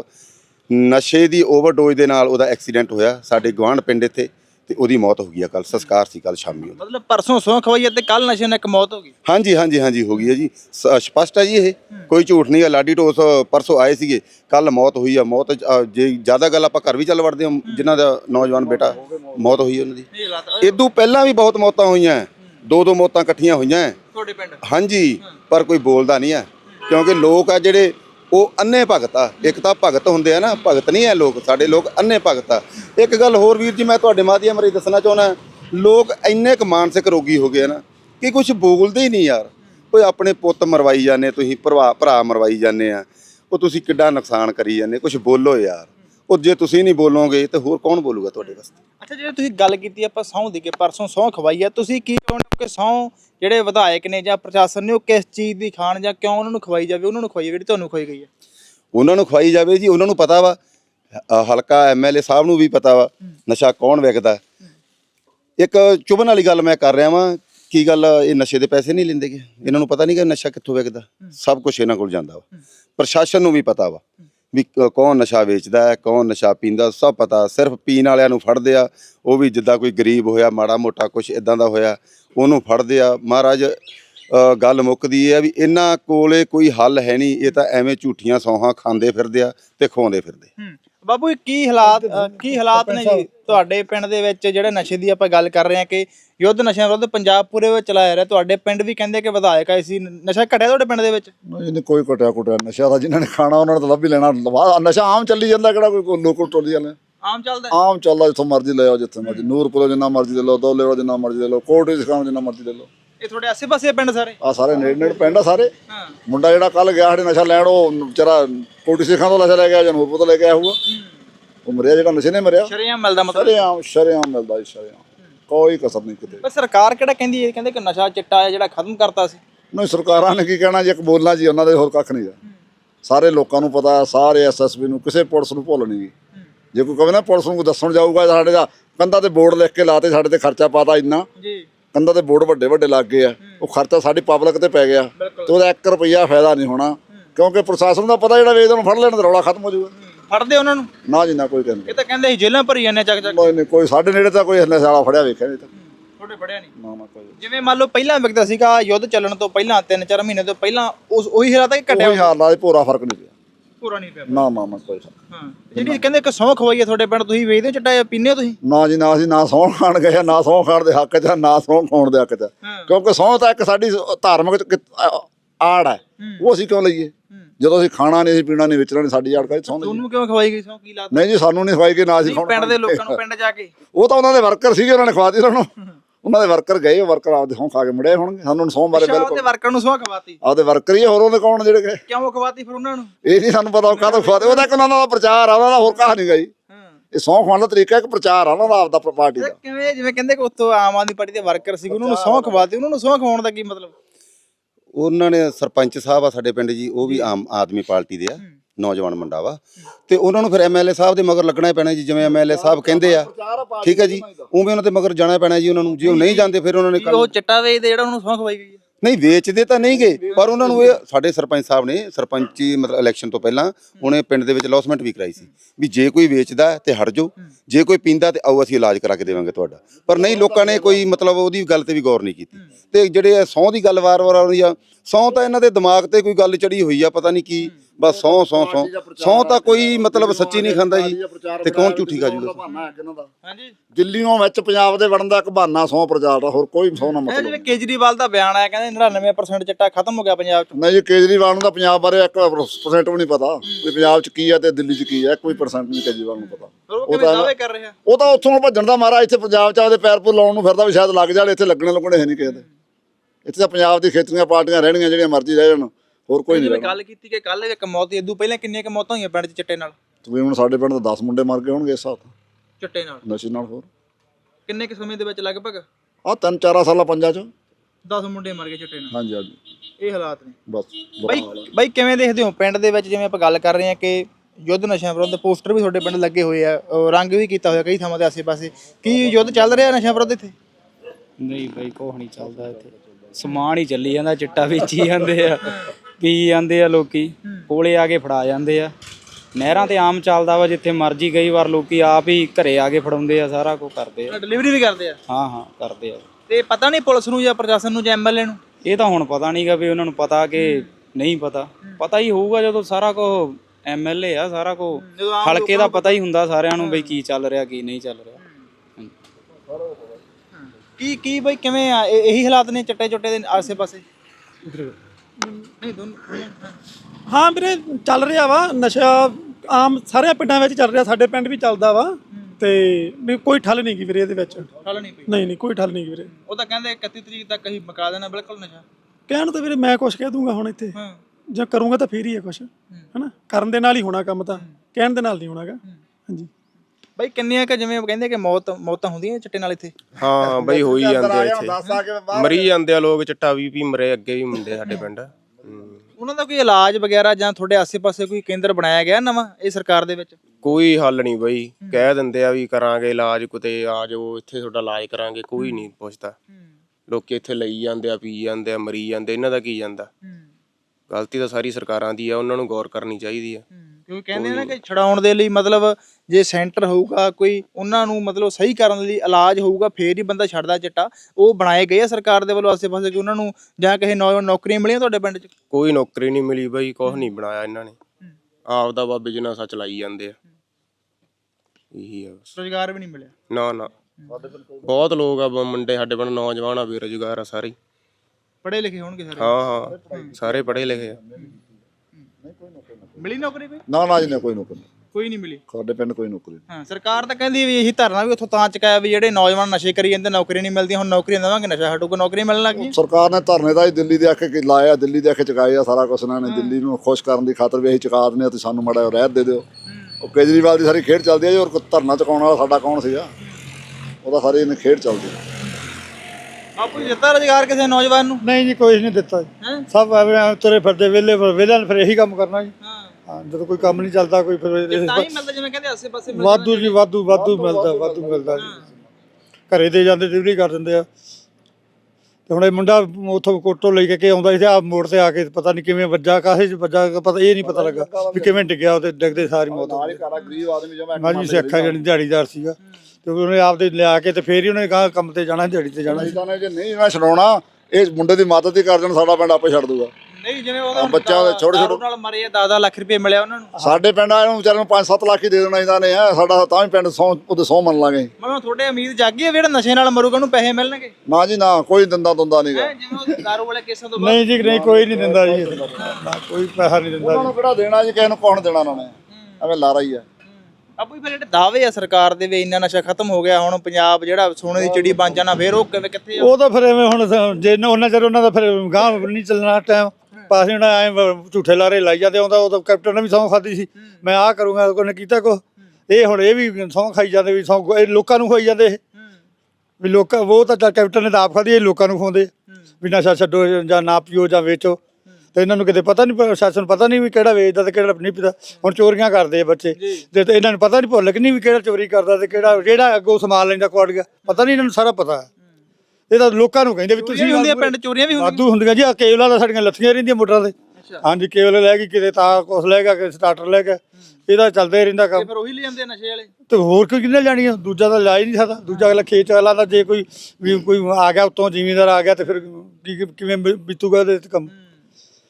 ਨਸ਼ੇ ਦੀ ਓਵਰਡੋਜ਼ ਦੇ ਨਾਲ ਉਹਦਾ ਐਕਸੀਡੈਂਟ ਹੋਇਆ ਸਾਡੇ ਗਵਾਂਢ ਪਿੰਡ ਇੱਥੇ ਤੇ ਉਹਦੀ ਮੌਤ ਹੋ ਗਈ ਆ ਕੱਲ ਸੰਸਕਾਰ ਸੀ ਕੱਲ ਸ਼ਾਮੀ ਉਹਦਾ। ਮਤਲਬ ਪਰਸੋਂ ਸੌਂ ਖਵਾਈ ਤੇ ਕੱਲ ਨਸ਼ੇ ਨਾਲ ਇੱਕ ਮੌਤ ਹੋ ਗਈ? ਹਾਂਜੀ ਹਾਂਜੀ ਹਾਂਜੀ ਹੋ ਗਈ ਹੈ ਜੀ। ਸ- ਸਪਸ਼ਟ ਹੈ ਜੀ ਇਹ। ਕੋਈ ਝੂਠ ਨਹੀਂ ਹੈ ਲਾਡੀ ਢੋਸ ਪਰਸੋਂ ਆਏ ਸੀਗੇ ਕੱਲ ਮੌਤ ਹੋਈ ਆ ਮੌਤ ਅ, ਜੇ ਜ਼ਿਆਦਾ ਗੱਲ ਆਪਾਂ ਘਰ ਵੀ ਚੱਲ ਵੜਦੇ ਹਾਂ ਜਿਨ੍ਹਾਂ ਦਾ ਨੌਜਵਾਨ ਬੇਟਾ ਮੌਤ ਹੋਈ ਉਹਨਾਂ ਦੀ। ਇਹ ਹਾਲਾਤ ਇਦੋਂ ਪਹਿਲਾਂ ਵੀ ਬਹੁਤ ਮੌਤਾਂ ਹੋਈਆਂ ਦੋ ਦੋ ਮੌਤਾਂ ਇਕੱਠੀਆਂ ਹੋਈਆਂ। ਤੁਹਾਡੇ ਪਿੰਡ? ਹਾਂਜੀ ਪਰ ਕੋਈ ਬੋਲਦਾ ਨਹੀਂ ਹੈ ਕਿਉਂਕਿ ਲੋਕ ਆ ਜਿਹੜੇ ਉਹ ਅੰਨੇ ਭਗਤ ਆ। ਇੱਕ ਤਾਂ ਭਗਤ ਹੁੰਦੇ ਆ ਨਾ, ਭਗਤ ਨਹੀਂ ਹੈ ਲੋਕ, ਸਾਡੇ ਲੋਕ ਅੰਨੇ ਭਗਤ ਆ। ਇੱਕ ਗੱਲ ਹੋਰ ਵੀਰ ਜੀ, ਮੈਂ ਤੁਹਾਡੇ ਮਾਧਿਅਮ ਰਾਹੀਂ ਦੱਸਣਾ ਚਾਹੁੰਦਾ ਲੋਕ ਇੰਨੇ ਕੁ ਮਾਨਸਿਕ ਰੋਗੀ ਹੋ ਗਏ ਨਾ ਕਿ ਕੁਝ ਬੋਲਦੇ ਹੀ ਨਹੀਂ ਯਾਰ। ਕੋਈ ਆਪਣੇ ਪੁੱਤ ਮਰਵਾਈ ਜਾਂਦੇ ਤੁਸੀਂ ਭਰਾ ਭਰਾ ਮਰਵਾਈ ਜਾਂਦੇ ਆ। ਉਹ ਤੁਸੀਂ ਕਿੱਡਾ ਨੁਕਸਾਨ ਕਰੀ ਜਾਂਦੇ ਕੁਝ ਬੋਲੋ ਯਾਰ। ਉਹ ਜੇ ਤੁਸੀਂ ਨਹੀਂ ਬੋਲੋਗੇ ਤੇ ਹੋਰ ਕੌਣ ਬੋਲੂਗਾ ਤੁਹਾਡੇ ਵਾਸਤੇ? ਅੱਛਾ ਜਿਹੜੇ ਤੁਸੀਂ ਗੱਲ ਕੀਤੀ ਆਪਾਂ ਸਹੁੰ ਦੀ ਕਿ ਪਰਸੋਂ ਸਹੁੰ ਖਵਾਈ ਹੈ ਤੁਸੀਂ ਕੀ ਚਾਹੁੰਦੇ ਹੋ ਕਿ ਸਹੁੰ ਜਿਹੜੇ ਵਿਧਾਇਕ ਨੇ ਜਾਂ ਪ੍ਰਸ਼ਾਸਨ ਨੇ ਉਹ ਕਿਸ ਚੀਜ਼ ਦੀ ਖਾਣ ਜਾਂ ਕਿਉਂ ਉਹਨਾਂ ਨੂੰ ਖਵਾਈ ਜਾਵੇ ਉਹਨਾਂ ਨੂੰ ਖਵਾਈ ਜਿਹੜੀ ਤੁਹਾਨੂੰ ਖਵਾਈ ਗਈ ਹੈ ਉਹਨਾਂ ਨੂੰ ਖਵਾਈ ਜਾਵੇ ਜੀ ਉਹਨਾਂ ਨੂੰ ਪਤਾ ਵਾ। ਹਲਕਾ ਐਮਐਲਏ ਸਾਹਿਬ ਨੂੰ ਵੀ ਪਤਾ ਵਾ ਨਸ਼ਾ ਕੌਣ ਵੇਚਦਾ ਇੱਕ ਚੁਭਣ ਵਾਲੀ ਗੱਲ ਮੈਂ ਕਰ ਰਿਹਾ ਵਾਂ ਕੀ ਗੱਲ ਇਹ ਨਸ਼ੇ ਦੇ ਪੈਸੇ ਨਹੀਂ ਲੈਂਦੇਗੇ ਇਹਨਾਂ ਨੂੰ ਪਤਾ ਨਹੀਂ ਕਿ ਨਸ਼ਾ ਕਿੱਥੋਂ ਵਿਕਦਾ ਸਭ ਕੁਝ ਇਹਨਾਂ ਕੋਲ ਜਾਂਦਾ ਵਾ। ਪ੍ਰਸ਼ਾਸਨ ਨੂੰ ਵੀ ਪਤਾ ਵਾ। ਵੀ ਕੌਣ ਨਸ਼ਾ ਵੇਚਦਾ ਹੈ, ਕੌਣ ਨਸ਼ਾ ਪੀਂਦਾ, ਸਭ ਪਤਾ। ਸਿਰਫ ਪੀਣ ਵਾਲਿਆਂ ਨੂੰ ਫੜਦੇ ਆ, ਉਹ ਵੀ ਜਿੱਦਾਂ ਕੋਈ ਗਰੀਬ ਹੋਇਆ, ਮਾੜਾ ਮੋਟਾ ਕੁਝ ਇਦਾਂ ਦਾ ਹੋਇਆ, ਉਹਨੂੰ ਫੜਦੇ ਆ। ਮਹਾਰਾਜ ਗੱਲ ਮੁੱਕਦੀ ਇਹ ਆ ਵੀ ਇਹਨਾਂ ਕੋਲੇ ਕੋਈ ਹੱਲ ਹੈ ਨਹੀਂ, ਇਹ ਤਾਂ ਐਵੇਂ ਝੂਠੀਆਂ ਸੌਹਾਂ ਖਾਂਦੇ ਫਿਰਦੇ ਆ ਤੇ ਖਵਾਉਂਦੇ ਫਿਰਦੇ ਬਾਬੂ ਇਹ ਕੀ ਹਾਲਾਤ ਅ, ਕੀ ਹਾਲਾਤ ਨੇ ਜੀ ਤੁਹਾਡੇ ਪਿੰਡ ਦੇ ਵਿੱਚ ਜਿਹੜੇ ਨਸ਼ੇ ਦੀ ਆਪਾਂ ਗੱਲ ਕਰ ਰਹੇ ਹਾਂ ਕਿ ਯੁੱਧ ਨਸ਼ਿਆਂ ਵਿਰੁੱਧ ਪੰਜਾਬ ਪੂਰੇ ਵਿੱਚ ਚਲਾਇਆ ਰਿਹਾ ਤੁਹਾਡੇ ਪਿੰਡ ਵੀ ਕਹਿੰਦੇ ਕਿ ਵਿਧਾਇਕ ਆਏ ਸੀ ਨਸ਼ਾ ਘਟਿਆ ਤੁਹਾਡੇ ਪਿੰਡ ਦੇ ਵਿੱਚ? ਨਹੀਂ ਨਹੀਂ ਕੋਈ ਕਟਿਆ ਕੁਟਿਆ ਨਸ਼ਾ ਤਾਂ ਜਿਨ੍ਹਾਂ ਨੇ ਖਾਣਾ ਉਹਨਾਂ ਨੇ ਤਾਂ ਲੱਭ ਹੀ ਲੈਣਾ। ਲਵਾ- ਨਸ਼ਾ ਆਮ ਚੱਲੀ ਜਾਂਦਾ ਕਿਹੜਾ ਕੋਈ- ਕੋਈ ਲੋਕਲ ਟੋਲੀ ਵਾਲੇ ਆਮ ਚੱਲਦਾ? ਆਮ ਚੱਲਦਾ ਜਿੱਥੋਂ ਮਰਜ਼ੀ ਲੈ ਆਓ ਜਿੱਥੇ ਮਰਜ਼ੀ। ਨੂਰਪੁਰੋਂ ਜਿੰਨਾ ਮਰਜ਼ੀ ਲੈ ਲਓ ਦੌਲੇ ਵਾਲਾ ਜਿੰਨਾ ਮਰਜ਼ੀ ਲੈ ਲਓ ਕੋਟੇ ਸਿਖਾਉਂ ਜਿੰਨਾ ਮਰਜ਼ੀ ਲੈ ਲਓ। ਇਹ ਤੁਹਾਡੇ ਆਸੇ-ਪਾਸੇ ਪਿੰਡ ਸਾਰੇ? ਆ ਸਾਰੇ ਨੇੜੇ ਨੇੜੇ ਪਿੰਡ ਆ ਸਾਰੇ। ਹਾਂ। ਮੁੰਡਾ ਜਿਹੜਾ ਕੱਲ ਗਿਆ ਸਾਡੇ ਨਸ਼ਾ ਲੈਣ ਉਹ ਵਿਚਾਰਾ ਕੋਟੀ ਸਿੱਖਾਂ ਤੋਂ ਨਸ਼ਾ ਲੈ ਕੇ ਆਇਆ ਜਾਂ ਨੂਰਪੁਰ ਤੋਂ ਲੈ ਕੇ ਆਇਆ ਹੋਊਗਾ। ਉਹ ਮਰਿਆ ਜਿਹੜਾ ਨਸ਼ੇ ਨੇ ਮਰਿਆ। ਸ਼ਰੇਆਮ ਮਿਲਦਾ ਮਤਲਬ? ਸ਼ਰੇਆਮ ਸ਼ਰੇਆਮ ਮਿਲਦਾ ਜੀ ਸ਼ਰੇਆਮ। ਕੋਈ ਕਸਰ ਨਹੀਂ ਕਿਤੇ। ਪਰ ਸਰਕਾਰ ਕਿਹੜਾ ਕਹਿੰਦੀ ਹੈ? ਕਹਿੰਦੇ ਕਿ ਨਸ਼ਾ ਚਿੱਟਾ ਹੈ ਜਿਹੜਾ ਖਤਮ ਕਰਤਾ ਸੀ। ਨਹੀਂ ਸਰਕਾਰਾਂ ਨੇ ਕੀ ਕਹਿਣਾ ਜੀ? ਇੱਕ ਬੋਲਣਾ ਜੀ ਉਹਨਾਂ ਦੇ ਹੋਰ ਕੱਖ ਨਹੀਂ ਸਾਰੇ ਲੋਕਾਂ ਨੂੰ ਪਤਾ ਸਾਰੇ ਐਸਐਸਬੀ ਨੂੰ ਕਿਸੇ ਪੁਲਿਸ ਨੂੰ ਭੁੱਲ ਨਹੀਂ ਗਈ। ਜੇ ਕੋਈ ਕਹੇ ਨਾ ਪੁਲਿਸ ਨੂੰ ਦੱਸਣ ਜਾਊਗਾ ਸਾਡੇ ਦਾ ਕੰਧਾਂ ਤੇ ਬੋਰਡ ਲਿਖ ਕੇ ਲਾਤੇ ਸਾਡੇ ਤੇ ਖਰਚਾ ਪਾਤਾ ਇੰਨਾ। ਜੀ। ਕੰਧਾਂ ਤੇ ਬੋਰਡ ਵੱਡੇ ਵੱਡੇ ਲੱਗ ਗਏ ਆ ਉਹ ਖਰਚਾ ਸਾਡੀ ਪਬਲਿਕ ਤੇ ਪੈ ਗਿਆ ਤੇ ਉਹਦਾ 1 ਰੁਪਈਆ ਫਾਇਦਾ ਨਹੀਂ ਹੋਣਾ ਕਿਉਂਕਿ ਪ੍ਰਸ਼ਾਸਨ ਦਾ ਪਤਾ ਜਿਹੜਾ ਵੇਚਦਾ ਨੂੰ ਫੜ ਲੈਣ ਤੇ ਰੌਲਾ ਖਤਮ ਹੋ ਜਾਊਗਾ। ਫੜਦੇ ਉਹਨਾਂ ਨੂੰ? ਨਾ ਜੀ ਨਾ ਕੋਈ ਕਹਿੰਦਾ। ਇਹ ਤਾਂ ਕਹਿੰਦੇ ਸੀ ਜੇਲ੍ਹਾਂ ਭਰੀ ਜਾਂਦੇ ਚੱਕ ਚੱਕ। ਨਹੀਂ ਕੋਈ ਸਾਡੇ ਨੇੜੇ ਤਾਂ ਕੋਈ ਨਸ਼ਾ ਵਾਲਾ ਫੜਿਆ ਵੇਖਿਆ ਨਹੀਂ ਤਾਂ। ਤੁਹਾਡੇ ਫੜਿਆ ਨਹੀਂ? ਨਾ ਨਾ ਕੋਈ। ਜਿਵੇਂ ਮੰਨ ਲਓ ਪਹਿਲਾਂ ਵਿਕਦਾ ਸੀਗਾ ਯੁੱਧ ਚੱਲਣ ਤੋਂ ਪਹਿਲਾਂ 3-4 ਮਹੀਨੇ ਤੋਂ ਪਹਿਲਾਂ ਉਸ ਉਹੀ ਹਾਲਾਤ ਹੈ ਕਿ ਘਟਿਆ ਕੋਈ ਹਾਲ ਨਾਲ ਭੋਰਾ ਫ਼ਰਕ ਨਹੀਂ ਪਿਆ। ਪੂਰਾ ਨਹੀਂ ਪਿਆ। ਨਾ ਨਾ ਕੋਈ। ਹਾਂ ਜਿਹੜੀ ਕਹਿੰਦੇ ਕਿ ਸੌਂ ਖਵਾਈ ਹੈ ਤੁਹਾਡੇ ਪਿੰਡ ਤੁਸੀਂ ਵੇਚਦੇ ਹੋ ਚਿੱਟਾ ਜਾਂ ਪੀਂਦੇ ਹੋ ਤੁਸੀਂ? ਨਾ ਜੀ ਨਾ ਅਸੀਂ ਨਾ ਸਹੁੰ ਖਾਣ ਗਏ ਆ, ਨਾ ਸਹੁੰ ਖਾਣ ਦੇ ਹੱਕ 'ਚ ਆ, ਨਾ ਸਹੁੰ ਖਾਣ ਦੇ ਹੱਕ 'ਚ ਆ। ਹਾਂ। ਕਿਉਂਕਿ ਸਹੁੰ ਤਾਂ ਇੱਕ ਸਾਡੀ ਧਾਰਮਿਕ ਆੜ ਹੈ। ਉਹ ਅਸੀਂ ਕਿਉਂ ਲਈਏ? ਜਦੋਂ ਅਸੀਂ ਖਾਣਾ ਨਹੀਂ ਅਸੀਂ ਪੀਣਾ ਨਹੀਂ ਵੇਚਣਾ ਨਹੀਂ ਸਾਡੀ ਆੜ ਕਾਹਦੀ ਸਹੁੰ ਤੁਹਾਨੂੰ ਕਿਉਂ ਖਵਾਈ ਗਈ ਸੌਂ ਕੀ ਲਾਤ ਨਹੀਂ ਜੀ ਸਾਨੂੰ ਨਹੀਂ ਖਵਾਈ ਕਿ ਨਾ ਅਸੀਂ ਖਾਣ ਪਿੰਡ ਦੇ ਲੋਕਾਂ ਨੂੰ ਪਿੰਡ ਜਾ ਕੇ। ਉਹ ਤਾਂ ਉਹਨਾਂ ਦੇ ਵਰਕਰ ਸੀਗੇ ਉਹਨਾਂ ਨੇ ਖਵਾ ਦਿੱਤੀ ਉਹਨਾਂ ਨੂੰ। ਉਹਨਾਂ ਦੇ ਵਰਕਰ ਗਏ ਉਹ ਵਰਕਰ ਆਪਦੇ ਸਹੁੰ ਖਾ ਕੇ ਮੁੜੇ ਹੋਣਗੇ। ਸਾਨੂੰ ਸਹੁੰ ਬਾਰੇ ਸ਼ਾਹ ਬਿਲਕੁਲ ਵਰਕਰ ਨੂੰ ਸੌਂ ਖਵਾਤੀ? ਆਪਦੇ ਵਰਕਰ ਹੀ ਹੋਰ ਉਹਦੇ ਕੌਣ ਜਿਹੜੇ ਗਏ? ਕਿਉਂ ਖਵਾਤੀ ਫਿਰ ਉਹਨਾਂ ਨੂੰ? ਇਹ ਨਹੀਂ ਸਾਨੂੰ ਪਤਾ ਉਹ ਕਾਹਤੋਂ ਖਵਾਦੇ ਉਹਦਾ ਇੱਕ ਉਹਨਾਂ ਦਾ ਪ੍ਰਚਾਰ ਆ ਉਹਨਾਂ ਦਾ ਹੋਰ ਕਾਹ ਨਹੀਂ ਗਈ। ਹਾਂ। ਇਹ ਸਹੁੰ ਖਾਣ ਦਾ ਤਰੀਕਾ ਇੱਕ ਪ੍ਰਚਾਰ ਆ ਉਹਨਾਂ ਦਾ ਆਪਦਾ ਪਾਰਟੀ ਦਾ। ਕਿਵੇਂ ਜਿਵੇਂ ਕਹਿੰਦੇ ਕਿ ਉੱਥੋਂ ਆਮ ਆਦਮੀ ਪਾਰਟੀ ਦੇ ਵਰਕਰ ਸੀ ਉਹਨਾਂ ਨੂੰ ਸੌਂ ਖਵਾਤੀ ਉਹਨਾਂ ਨੂੰ ਸੌਂ ਖਵਾਉਣ ਦਾ ਕੀ ਮਤਲਬ? ਉਹਨਾਂ ਨੇ ਸਰਪੰਚ ਸਾਹਿਬ ਆ ਸਾਡੇ ਪਿੰਡ ਜੀ ਉਹ ਵੀ ਆਮ ਆਦਮੀ ਪਾਰਟੀ ਦੇ ਆ। ਨੌਜਵਾਨ ਮੁੰਡਾ ਵਾ। ਤੇ ਉਹਨਾਂ ਨੂੰ ਫਿਰ ਐਮਐਲਏ ਸਾਹਿਬ ਦੇ ਮਗਰ ਲੱਗਣਾ ਪੈਣਾ ਜੀ ਜਿਵੇਂ ਐਮਐਲਏ ਸਾਹਿਬ ਕਹਿੰਦੇ ਆ। ਠੀਕ ਹੈ ਜੀ। ਉਵੇਂ ਉਹਨਾਂ ਦੇ ਮਗਰ ਜਾਣਾ ਪੈਣਾ ਜੀ ਉਹਨਾਂ ਨੂੰ। ਜੇ ਉਹ ਨਹੀਂ ਜਾਂਦੇ ਫਿਰ ਉਹਨਾਂ ਨੇ ਉਹ ਚਿੱਟਾ ਵੇਚਦੇ ਜਿਹੜਾ ਉਹਨੂੰ ਸੌਂ ਖਵਾਈ ਗਈ ਨਹੀਂ ਵੇਚਦੇ ਤਾਂ ਨਹੀਂ ਗਏ ਪਰ ਉਹਨਾਂ ਨੂੰ ਇਹ ਸਾਡੇ ਸਰਪੰਚ ਸਾਹਿਬ ਨੇ ਸਰਪੰਚੀ ਮਤਲਬ ਇਲੈਕਸ਼ਨ ਤੋਂ ਪਹਿਲਾਂ ਉਹਨੇ ਪਿੰਡ ਦੇ ਵਿੱਚ ਲੌਸਮੈਂਟ ਵੀ ਕਰਾਈ ਸੀ ਵੀ ਜੇ ਕੋਈ ਵੇਚਦਾ ਤੇ ਹਟ ਜਾਓ ਜੇ ਕੋਈ ਪੀਂਦਾ ਤੇ ਆਓ ਅਸੀਂ ਇਲਾਜ ਕਰਾ ਕੇ ਦੇਵਾਂਗੇ ਤੁਹਾਡਾ। ਪਰ ਨਹੀਂ ਲੋਕਾਂ ਨੇ ਕੋਈ ਮਤਲਬ ਉਹਦੀ ਗੱਲ ਤੇ ਵੀ ਗੌਰ ਨਹੀਂ ਕੀਤੀ। ਤੇ ਜਿਹੜੇ ਸੌ ਦੀ ਗੱਲ ਵਾਰ-ਵਾਰ ਆ ਰਹੀ ਆ ਸੌ ਤਾਂ ਇਹਨਾਂ ਦੇ ਦਿਮਾਗ ਤੇ ਕੋਈ ਗੱਲ ਚੜੀ ਹੋਈ ਆ ਪਤਾ ਨਹੀਂ ਕੀ। ਬਸ ਸੌ ਸੌ ਸੌ। ਸੌ ਤਾਂ ਕੋਈ ਮਤਲਬ ਸੱਚੀ ਨਹੀਂ ਖਾਂਦਾ ਜੀ। ਤੇ ਕੌਣ ਝੂਠੀ ਖਾ ਜੂਗਾ ਹਾਂਜੀ। ਦਿੱਲੀੋਂ ਵਿੱਚ ਪੰਜਾਬ ਦੇ ਵੜਨ ਦਾ ਇੱਕ ਬਹਾਨਾ ਸੌ ਪ੍ਰਚਾਰ ਦਾ ਹੋਰ ਕੋਈ ਸੌ ਨਾ ਮਤਲਬ ਕੇਜਰੀਵਾਲ ਦਾ ਬਿਆਨ ਆਇਆ ਕਹਿੰਦੇ 99% ਚਿੱਟਾ ਖਤਮ ਹੋ ਗਿਆ ਪੰਜਾਬ 'ਚ। ਨਹੀਂ ਜੀ ਕੇਜਰੀਵਾਲ ਨੂੰ ਤਾਂ ਪੰਜਾਬ ਬਾਰੇ 1% ਵੀ ਨਹੀਂ ਪਤਾ ਵੀ ਪੰਜਾਬ 'ਚ ਕੀ ਆ ਤੇ ਦਿੱਲੀ 'ਚ ਕੀ ਆ ਇੱਕ ਵੀ ਪਰਸੈਂਟ ਨਹੀਂ ਕੇਜਰੀਵਾਲ ਨੂੰ ਪਤਾ। ਉਹ ਤਾਂ- ਦਾਅਵੇ ਕਰ ਰਿਹਾ? ਉਹ ਤਾਂ ਉੱਥੋਂ ਭੱਜਣ ਦਾ ਮਾਰਾ ਇੱਥੇ ਪੰਜਾਬ 'ਚ ਆਪਦੇ ਪੈਰ ਪੂਰ ਲਾਉਣ ਨੂੰ ਫਿਰਦਾ ਵੀ ਸ਼ਾਇਦ ਲੱਗ ਜਾਣ ਇੱਥੇ ਲੱਗਣੇ ਲੱਗਣੇ ਹੈ ਨਹੀਂ ਕਿਸੇ ਦੇ। ਇੱਥੇ ਤਾਂ ਪੰਜਾਬ ਦੀ ਖੇਤਰੀਆਂ ਪਾਰਟੀਆਂ ਰਹਿਣਗੀਆਂ ਜਿਹੜੀਆਂ ਮਰਜ਼ੀ ਰਹਿ ਜਾਣ। ਹੋਰ ਕੋਈ ਨਹੀਂ ਜਿਵੇਂ ਗੱਲ ਕੀਤੀ ਕਿ ਕੱਲ ਇੱਕ ਮੌਤ ਇਦੋਂ ਪਹਿਲਾਂ ਕਿੰਨੀਆਂ ਕੁ ਮੌਤਾਂ ਹੋਈਆਂ ਪਿੰਡ 'ਚ ਚਿੱਟੇ ਨਾਲ? ਤਕਰੀਬਨ ਸਾਡੇ ਪਿੰਡ ਤੋਂ 10 ਮੁੰਡੇ ਮਰ ਗਏ ਹੋਣਗੇ ਇਸ ਨਾਲ, ਚਿੱਟੇ ਨਾਲ? ਨਸ਼ੇ ਨਾਲ ਹੋਰ। ਕਿੰਨੇ ਕੁ ਸਮੇਂ ਦੇ ਵਿੱਚ ਲਗਭਗ? ਆ ਤਿੰਨ ਚਾਰਾਂ ਸਾਲਾਂ ਪੰਜਾਂ ਚ। 10 ਮੁੰਡੇ ਮਰ ਗਏ ਚਿੱਟੇ ਨਾਲ। ਹਾਂਜੀ ਹਾਂਜੀ। ਇਹ ਹਾਲਾਤ ਨੇ। ਬਸ ਬਾਈ। ਬਾਈ ਕਿਵੇਂ ਦੇਖਦੇ ਹੋ ਪਿੰਡ ਦੇ ਵਿੱਚ ਜਿਵੇਂ ਆਪਾਂ ਗੱਲ ਕਰ ਰਹੇ ਹਾਂ ਕਿ ਯੁੱਧ ਨਸ਼ਿਆਂ ਵਿਰੁੱਧ ਪੋਸਟਰ ਵੀ ਤੁਹਾਡੇ ਪਿੰਡ ਲੱਗੇ ਹੋਏ ਆ ਉਹ ਰੰਗ ਵੀ ਕੀਤਾ ਹੋਇਆ ਕਈ ਥਾਵਾਂ ਤੇ ਆਸੇ-ਪਾਸੇ। ਕੀ ਯੁੱਧ ਚੱਲ ਰਿਹਾ ਨਸ਼ਿਆਂ ਵਿਰੁੱਧ ਇੱਥੇ? ਨਹੀਂ ਬਾਈ ਕੁਛ ਨਹੀਂ ਚੱਲਦਾ ਇੱਥੇ। ਸਮਾਨ ਹੀ ਚੱਲੀ ਜਾਂਦਾ ਚਿੱਟਾ ਵੇਚੀ ਜਾਂਦੇ ਆ। ਪੀ ਜਾਂਦੇ ਆ ਲੋਕੀ? ਕੋਲੇ ਆ ਕੇ ਫੜਾ ਜਾਂਦੇ ਆ। ਨਹਿਰਾਂ ਤੇ ਆਮ ਚੱਲਦਾ ਵਾ ਜਿੱਥੇ ਮਰਜ਼ੀ ਕਈ ਵਾਰ ਲੋਕੀ ਆਪ ਹੀ ਘਰੇ ਆ ਕੇ ਫੜਾਉਂਦੇ ਆ ਸਾਰਾ ਕੁਝ ਕਰਦੇ ਆ। ਡਿਲੀਵਰੀ ਵੀ ਕਰਦੇ ਆ? ਹਾਂ ਹਾਂ ਕਰਦੇ ਆ। ਤੇ ਪਤਾ ਨਹੀਂ ਪੁਲਿਸ ਨੂੰ ਜਾਂ ਪ੍ਰਸ਼ਾਸਨ ਨੂੰ ਜਾਂ ਐਮਐਲਏ ਨੂੰ? ਇਹ ਤਾਂ ਹੁਣ ਪਤਾ ਨਹੀਂਗਾ ਵੀ ਉਹਨਾਂ ਨੂੰ ਪਤਾ ਕਿ ਨਹੀਂ ਪਤਾ। ਪਤਾ ਹੀ ਹੋਊਗਾ ਜਦੋਂ ਸਾਰਾ ਕੁਝ ਐਮਐਲਏ ਆ ਸਾਰਾ ਕੁਝ ਹਲਕੇ ਦਾ ਪਤਾ ਹੀ ਹੁੰਦਾ ਸਾਰਿਆਂ ਨੂੰ ਬਈ ਕੀ ਚੱਲ ਰਿਹਾ ਕੀ ਨਹੀਂ ਚੱਲ ਰਿਹਾ। ਕੀ ਕੀ ਬਾਈ ਕਿਵੇਂ ਆ? ਇਹ- ਹਾਲਾਤ ਨੇ ਚਿੱਟੇ ਚੁੱਟੇ ਦੇ ਆਸੇ-ਪਾਸੇ? ਨਹੀਂ ਦੋਨੋਂ ਹਾਂ ਵੀਰੇ ਚੱਲ ਰਿਹਾ ਵਾ ਨਸ਼ਾ ਆਮ ਸਾਰੇ ਪਿੰਡਾਂ ਵਿੱਚ ਚੱਲ ਰਿਹਾ ਸਾਡੇ ਪਿੰਡ ਵੀ ਚੱਲਦਾ ਵਾ ਤੇ ਵੀ ਕੋਈ ਠੱਲ ਨਹੀਂ ਗੀ ਵੀਰੇ ਇਹਦੇ ਵਿੱਚ। ਹਲ ਨਹੀਂ ਪਈ। ਨਹੀਂ ਨਹੀਂ ਕੋਈ ਠੱਲ ਨਹੀਂ ਵੀਰੇ। ਉਹ ਤਾਂ ਕਹਿੰਦੇ 31 ਤਰੀਕ ਤੱਕ ਅਸੀਂ ਮੁਕਾ ਦੇਣਾ ਬਿਲਕੁਲ ਨਸ਼ਾ। ਕਹਿਣ ਤਾਂ ਵੀਰੇ ਮੈਂ ਕੁਝ ਕਹਿ ਦੂੰਗਾ ਹੁਣ ਇੱਥੇ। ਹਾਂ। ਜੇ ਕਰੂੰਗਾ ਤਾਂ ਫੇਰ ਹੀ ਹੈ ਕੁਝ ਹਨਾ? ਕਰਨ ਦੇ ਨਾਲ ਹੀ ਹੋਣਾ ਕੰਮ ਤਾਂ ਕਹਿਣ ਦੇ ਨਾਲ ਨਹੀਂ ਹੋਣਾਗਾ। ਹਾਂਜੀ। ਬਾਈ ਕਿੰਨੀਆਂ ਕਿ ਜਿਵੇਂ ਕਹਿੰਦੇ ਕਿ ਮੌਤ ਮੌਤਾਂ ਹੁੰਦੀਆਂ ਚਿੱਟੇ ਨਾਲ ਇੱਥੇ? ਹਾਂ ਬਈ ਹੋਈ ਜਾਂਦੇ ਆ ਇੱਥੇ। ਮਰੀ ਜਾਂਦੇ ਆ ਲੋਕ ਚਿੱਟਾ ਵੀ ਵੀ ਮਰੇ ਅੱਗੇ ਵੀ ਮੁੰਡੇ ਸਾਡੇ ਪਿੰਡ। ਹੂੰ। ਉਹਨਾਂ ਦਾ ਕੋਈ ਇਲਾਜ ਵਗੈਰਾ ਜਾਂ ਤੁਹਾਡੇ ਆਸੇ-ਪਾਸੇ ਕੋਈ ਕੇਂਦਰ ਬਣਾਇਆ ਗਿਆ ਨਵਾਂ ਇਹ ਸਰਕਾਰ ਦੇ ਵਿੱਚ? ਕੋਈ ਹੱਲ ਨਹੀਂ ਬਈ। ਕਹਿ ਦਿੰਦੇ ਆ ਵੀ ਕਰਾਂਗੇ ਇਲਾਜ ਕਿਤੇ ਆ ਜਾਓ ਇੱਥੇ ਤੁਹਾਡਾ ਇਲਾਜ ਕਰਾਂਗੇ ਕੋਈ ਨਹੀਂ ਪੁੱਛਦਾ। ਲੋਕੀ ਇੱਥੇ ਲਈ ਜਾਂਦੇ ਆ ਪੀ ਜਾਂਦੇ ਆ ਮਰੀ ਜਾਂਦੇ ਇਹਨਾਂ ਦਾ ਕੀ ਜਾਂਦਾ? ਗਲਤੀ ਤਾਂ ਸਾਰੀ ਸਰਕਾਰਾਂ ਦੀ ਆ ਉਹਨਾਂ ਨੂੰ ਗੌਰ ਕਰਨੀ ਚਾਹੀਦੀ ਆ। ਕਿਉਂਕਿ ਕਹਿੰਦੇ ਨੇ ਕਿ ਛਡਾਉਣ ਦੇ ਲਈ ਮਤਲਬ ਜੇ ਸੈਂਟਰ ਹੋਊਗਾ ਕੋਈ ਉਹਨਾਂ ਨੂੰ ਮਤਲਬ ਸਹੀ ਕਰਨ ਲਈ ਇਲਾਜ ਹੋਊਗਾ ਫੇਰ ਹੀ ਬੰਦਾ ਛੱਡਦਾ ਚਿੱਟਾ। ਉਹ ਬਣਾਏ ਗਏ ਆ ਸਰਕਾਰ ਦੇ ਵੱਲੋਂ ਆਸੇ-ਪਾਸੇ ਕਿ ਉਹਨਾਂ ਨੂੰ ਜਾਂ ਕਿਸੇ ਨੌਜਵਾਨ ਨੌਕਰੀਆਂ ਮਿਲੀਆਂ ਤੁਹਾਡੇ ਪਿੰਡ 'ਚ? ਕੋਈ ਨੌਕਰੀ ਨਹੀਂ ਮਿਲੀ ਬਈ ਕੁਝ ਨਹੀਂ ਬਣਾਇਆ ਇਹਨਾਂ ਨੇ। ਆਪ ਦਾ ਵਾ ਬਿਜ਼ਨਸ ਆ ਚਲਾਈ ਜਾਂਦੇ ਆ। ਇਹੀ ਆ ਬਸ। ਰੋਜ਼ਗਾਰ ਵੀ ਨਹੀਂ ਮਿਲਿਆ? ਨਾ ਨਾ। ਬਹੁਤ ਲੋਕ ਆ ਬ- ਮੁੰਡੇ ਸਾਡੇ ਪਿੰਡ ਨੌਜਵਾਨ ਆ ਬੇਰੁਜ਼ਗਾਰ ਆ ਸਾਰੇ। ਹੀ। ਪੜ੍ਹੇ ਲਿਖੇ ਹੋਣਗੇ ਸਾਰੇ? ਹਾਂ ਹਾਂ। ਸਾਰੇ ਪੜ੍ਹੇ ਲਿਖੇ ਆ। ਮਿਲੀ ਨੌਕਰੀ ਕੋਈ? ਨਾ ਨਾ ਜੀ ਨਾ ਕੋਈ ਨੌਕਰੀ। ਕੋਈ ਨਹੀਂ ਮਿਲੀ? ਸਾਡੇ ਪਿੰਡ ਕੋਈ ਨੌਕਰੀ ਨਹੀਂ। ਹਾਂ ਸਰਕਾਰ ਤਾਂ ਕਹਿੰਦੀ ਵੀ ਇਹੀ ਧਰਨਾ ਵੀ ਉੱਥੋਂ ਤਾਂ ਚੁਕਾਇਆ ਵੀ ਜਿਹੜੇ ਨੌਜਵਾਨ ਨਸ਼ੇ ਕਰੀ ਜਾਂਦੇ ਨੌਕਰੀ ਨਹੀਂ ਮਿਲਦੀ ਹੁਣ ਨੌਕਰੀਆਂ ਦੇਵਾਂਗੇ ਨਸ਼ਾ ਹਟੂਗਾ ਨੌਕਰੀ ਮਿਲਣ ਲੱਗ ਗਈ। ਸਰਕਾਰ ਨੇ ਧਰਨੇ ਦਾ ਹੀ ਦਿੱਲੀ ਦੇ ਆਖੇ ਲਾਇਆ ਦਿੱਲੀ ਦੇ ਆਖੇ ਚੁਕਾਏ ਆ ਸਾਰਾ ਕੁਝ ਇਹਨਾਂ ਨੇ ਦਿੱਲੀ ਨੂੰ ਖੁਸ਼ ਕਰਨ ਦੀ ਖਾਤਰ ਵੀ ਅਸੀਂ ਚੁਕਾ ਦਿੰਦੇ ਆ ਤੇ ਸਾਨੂੰ ਮਾੜਾ ਰਹਿਤ ਦੇ ਦਿਓ। ਉਹ ਕੇਜਰੀਵਾਲ ਦੀ ਸਾਰੀ ਖੇਡ ਚੱਲਦੀ ਹੈ ਜੀ ਹੋਰ ਕੋਈ ਧਰਨਾ ਚੁਕਾਉਣ ਵਾਲਾ ਸਾਡਾ ਕੌਣ ਸੀਗਾ? ਉਹਦਾ ਸਾਰੀ ਇਹਨੇ ਖੇਡ ਚੱਲਦੀ ਹੈ ਆਪੂ ਦਿੱਤਾ ਰੋਜ਼ਗਾਰ ਕਿਸੇ ਨੌਜਵਾਨ ਨੂੰ? ਨਹੀਂ ਜੀ ਕੋਈ ਨਹੀਂ ਦਿੱਤਾ ਜੀ। ਹੈਂ? ਸਭ ਐਵੇਂ ਐਵੇਂ ਤੁਰੇ ਫਿਰਦੇ ਵਿਹਲੇ ਵਿਹਲਿਆਂ ਨੇ ਫਿਰ ਇਹੀ ਕੰਮ ਕਰਨਾ ਜੀ। ਹਾਂ ਜਦੋਂ ਕੋਈ ਕੰਮ ਨਹੀਂ ਚੱਲਦਾ ਕੋਈ ਫਿਰ ਇਹ- ਤਾਂ ਹੀ ਮਿਲਦਾ ਜਿਵੇਂ ਕਹਿੰਦੇ ਆਸੇ-ਪਾਸੇ ਮਿਲ ਵਾਧੂ ਜੀ ਵਾਧੂ ਵਾਧੂ ਮਿਲਦਾ ਵਾਧੂ ਮਿਲਦਾ ਜੀ। ਘਰੇ ਦੇ ਜਾਂਦੇ ਡਿਲੀਵਰੀ ਕਰ ਦਿੰਦੇ ਆ। ਤੇ ਹੁਣ ਇਹ ਮੁੰਡਾ ਉਥੋਂ ਕੋਟੋ ਲੈ ਕੇ ਕੇ ਆਉਂਦਾ ਸੀ ਆ ਮੋੜ ਤੇ ਆ ਕੇ ਪਤਾ ਨਹੀਂ ਕਿਵੇਂ ਵੱਜਾ ਕਾਹੇ ਚ ਵੱਜਾ ਪਤਾ ਇਹ ਨਹੀਂ ਪਤਾ ਲੱਗਾ ਵੀ ਕਿਵੇਂ ਡਿੱਗਿਆ ਉਹਦੇ ਡਿੱਗਦੇ ਸਾਰੀ ਮੌਤ ਹੋ ਗਈ। ਘਰਾ ਗਰੀਬ ਆਦਮੀ ਜਮਾ ਹਾਂਜੀ ਸਿੱਖਾ ਜਣੀ ਦਿਹਾੜੀਦਾਰ ਸੀਗਾ। ਤੇ ਉਹਨੇ ਆਪਦੇ ਲਿਆ ਕੇ ਤੇ ਫੇਰ ਹੀ ਉਹਨੇ ਕਹਾ ਕੰਮ ਤੇ ਜਾਣਾ ਦਿਹਾੜੀ ਤੇ ਜਾਣਾ ਜੇ ਨਹੀਂ ਨਾ ਛਡਾਉਣਾ ਇਹ ਮੁੰਡੇ ਦੀ ਮਦਦ ਹੀ ਕਰ ਦੇਣ ਸਾਡਾ ਪਿੰਡ ਆਪੇ ਛੱਡ ਦੂਗਾ। ਨਹੀਂ ਜਿਵੇਂ ਉਹਦਾ ਆਹ ਬੱਚਿਆਂ ਦੇ ਛੋਟੇ ਦਾਰੂ ਛੋਟੇ ਨਾਲ ਮਰੇ ਆ 10 ਲੱਖ ਰੁਪਏ ਮਿਲਿਆ ਉਹਨਾਂ ਨੂੰ। ਸਾਡੇ ਪਿੰਡ ਆਏ ਨੂੰ ਵਿਚਾਰੇ ਨੂੰ 5-7 ਲੱਖ ਹੀ ਦੇ ਦੇਣਾ ਇਹਨਾਂ ਨੇ ਹੈਂ। ਸਾਡਾ ਤਾਂ ਵੀ ਪਿੰਡ ਸੌ ਉਹਦੇ ਸੌ ਮੰਨ ਲਾਂਗੇ। ਮਤਲਬ ਤੁਹਾਡੇ ਉਮੀਦ ਜਾਗੀ ਹੈ ਵੀ ਜਿਹੜਾ ਨਸ਼ੇ ਨਾਲ ਮਰੂਗਾ ਉਹਨੂੰ ਪੈਸੇ ਮਿਲਣਗੇ? ਨਾ ਜੀ ਨਾ ਕੋਈ ਦੰਦਾ ਦੁੰਦਾ ਨਹੀਂਗਾ ਹੈਂ, ਜਿਵੇਂ ਉਹ ਦਾਰੂ ਵਾਲੇ ਕੇਸਾਂ ਤੋਂ ਬਾਅਦ ਨਹੀਂ ਜੀ ਨਹੀਂ ਕੋਈ ਨਹੀਂ ਦਿੰਦਾ ਜੀ। ਨਾ ਕੋਈ ਪੈਸਾ ਨਹੀਂ ਦਿੰਦਾ ਉਹਨਾਂ ਨੂੰ ਕਿਹੜਾ ਦੇਣਾ ਜੀ ਕਿਸੇ ਨੂੰ ਕੌਣ ਦੇਣਾ ਉਹਨਾਂ ਨੇ? ਐਵੇਂ ਲਾਰਾ ਹੀ ਆ। ਆਪੂ ਫਿਰ ਜਿਹੜੇ ਦਾਅਵੇ ਆ ਸਰਕਾਰ ਦੇ ਵੀ ਇੰਨਾ ਨਸ਼ਾ ਖਤਮ ਹੋ ਗਿਆ ਹੁਣ ਪੰਜਾਬ ਜਿਹੜਾ ਸੋਨੇ ਦੀ ਚਿੜੀ ਬਣ ਜਾਣਾ ਫਿਰ ਉਹ ਕਿਵੇਂ ਕਿੱਥੇ ਆ? ਉਹ ਤਾਂ ਫਿਰ ਐਵੇਂ ਹੁਣ ਸ- ਜੇ ਨਾ ਉਹਨਾਂ ਚਿਰ ਉਹਨਾਂ ਦਾ ਫਿਰ ਗਾਂ ਨਹੀਂ ਚੱਲਣਾ ਟਾਈਮ ਪਾਸੇ ਉਹਨਾਂ ਐ ਝੂਠੇ ਲਾਰੇ ਲਾਈ ਜਾਂਦੇ ਆਉਂਦਾ ਉਹ ਤਾਂ ਕੈਪਟਨ ਨੇ ਵੀ ਸੌਂ ਖਾਦੀ ਸੀ। ਮੈਂ ਆਹ ਕਰੂੰਗਾ ਉਹਨੇ ਕੀਤਾ ਕੋ ਇਹ ਹੁਣ ਇਹ ਵੀ ਸੌਂ ਖਾਈ ਜਾਂਦੇ ਵੀ ਸੌਂ ਇਹ ਲੋਕਾਂ ਨੂੰ ਖਵਾਈ ਜਾਂਦੇ ਇਹ। ਵੀ ਲੋਕਾਂ ਉਹ ਤਾਂ ਕੈਪਟਨ ਨੇ ਤਾਂ ਆਪ ਖਾਦੀ ਇਹ ਲੋਕਾਂ ਨੂੰ ਖਵਾਉਂਦੇ। ਵੀ ਨਸ਼ਾ ਛੱਡੋ ਜਾਂ ਨਾ ਪੀਓ ਜਾਂ ਵੇਚੋ। ਤੇ ਇਹਨਾਂ ਨੂੰ ਕਿਤੇ ਪਤਾ ਨਹੀਂ ਪ੍ਰਸ਼ਾਸਨ ਪਤਾ ਨਹੀਂ ਵੀ ਕਿਹੜਾ ਵੇਚਦਾ ਤੇ ਕਿਹੜਾ ਨਹੀਂ ਪੀਦਾ। ਹੁਣ ਚੋਰੀਆਂ ਕਰਦੇ ਆ ਬੱਚੇ। ਤੇ ਤੇ ਇਹਨਾਂ ਨੂੰ ਪਤਾ ਨਹੀਂ ਭੁੱਲ ਕਿ ਨਹੀਂ ਵੀ ਕਿਹੜਾ ਚੋਰੀ ਕਰਦਾ ਤੇ ਕਿਹੜਾ ਜਿਹੜਾ ਅੱਗੋਂ ਸਮਾਨ ਲੈਂਦਾ ਕੁਆੜ ਗਿਆ। ਪਤਾ ਨਹੀਂ ਇਹਨਾਂ ਨੂੰ ਸਾਰਾ ਪਤਾ। ਹੈ ਇਹ ਤਾਂ ਲੋਕਾਂ ਨੂੰ ਕਹਿੰਦੇ ਵੀ ਤੁਸੀਂ ਵੀ ਹੁੰਦੀਆਂ ਪਿੰਡ ਚੋਰੀਆਂ ਵੀ ਹੁੰਦੀਆਂ ਵਾਧੂ ਹੁੰਦੀਆਂ। ਜੀ ਆ ਕੇਬਲਾਂ ਦਾ ਸਾਡੀਆਂ ਲੱਥੀਆਂ ਰਹਿੰਦੀਆਂ ਮੋਟਰਾਂ ਦੇ ਹਾਂਜੀ ਕੇਬਲ ਲੈ ਗਈ ਕਿਤੇ ਤਾਂ ਕੁਛ ਲੈ ਗਿਆ ਕਿਤੇ ਸਟਾਰਟਰ ਲੈ ਗਿਆ। ਇਹਦਾ ਚੱਲਦਾ ਹੀ ਰਹਿੰਦਾ ਕੰਮ। ਫਿਰ ਉਹੀ ਲੈ ਜਾਂਦੇ ਨਸ਼ੇ ਵਾਲੇ? ਤੇ ਹੋਰ ਕੋਈ ਕਿੰਨੇ ਜਾਣੀ ਆ ਦੂਜਾ ਤਾਂ ਲਾ ਹੀ ਨਹੀਂ ਸਕਦਾ। ਦੂਜਾ ਅਗਲਾ ਖੇਤ ਵਾਲਾ ਤਾਂ ਜੇ ਕੋਈ ਵੀ ਕੋਈ ਆ ਗਿਆ ਉੱਤੋਂ ਜ਼ਿਮੀਂਦਾਰ ਆ ਗਿਆ ਤੇ ਫਿਰ ਕੀ ਕੀ- ਕਿਵੇਂ ਬੀਤੂਗਾ ਇਹਦੇ ਤੇ ਕੰਮ?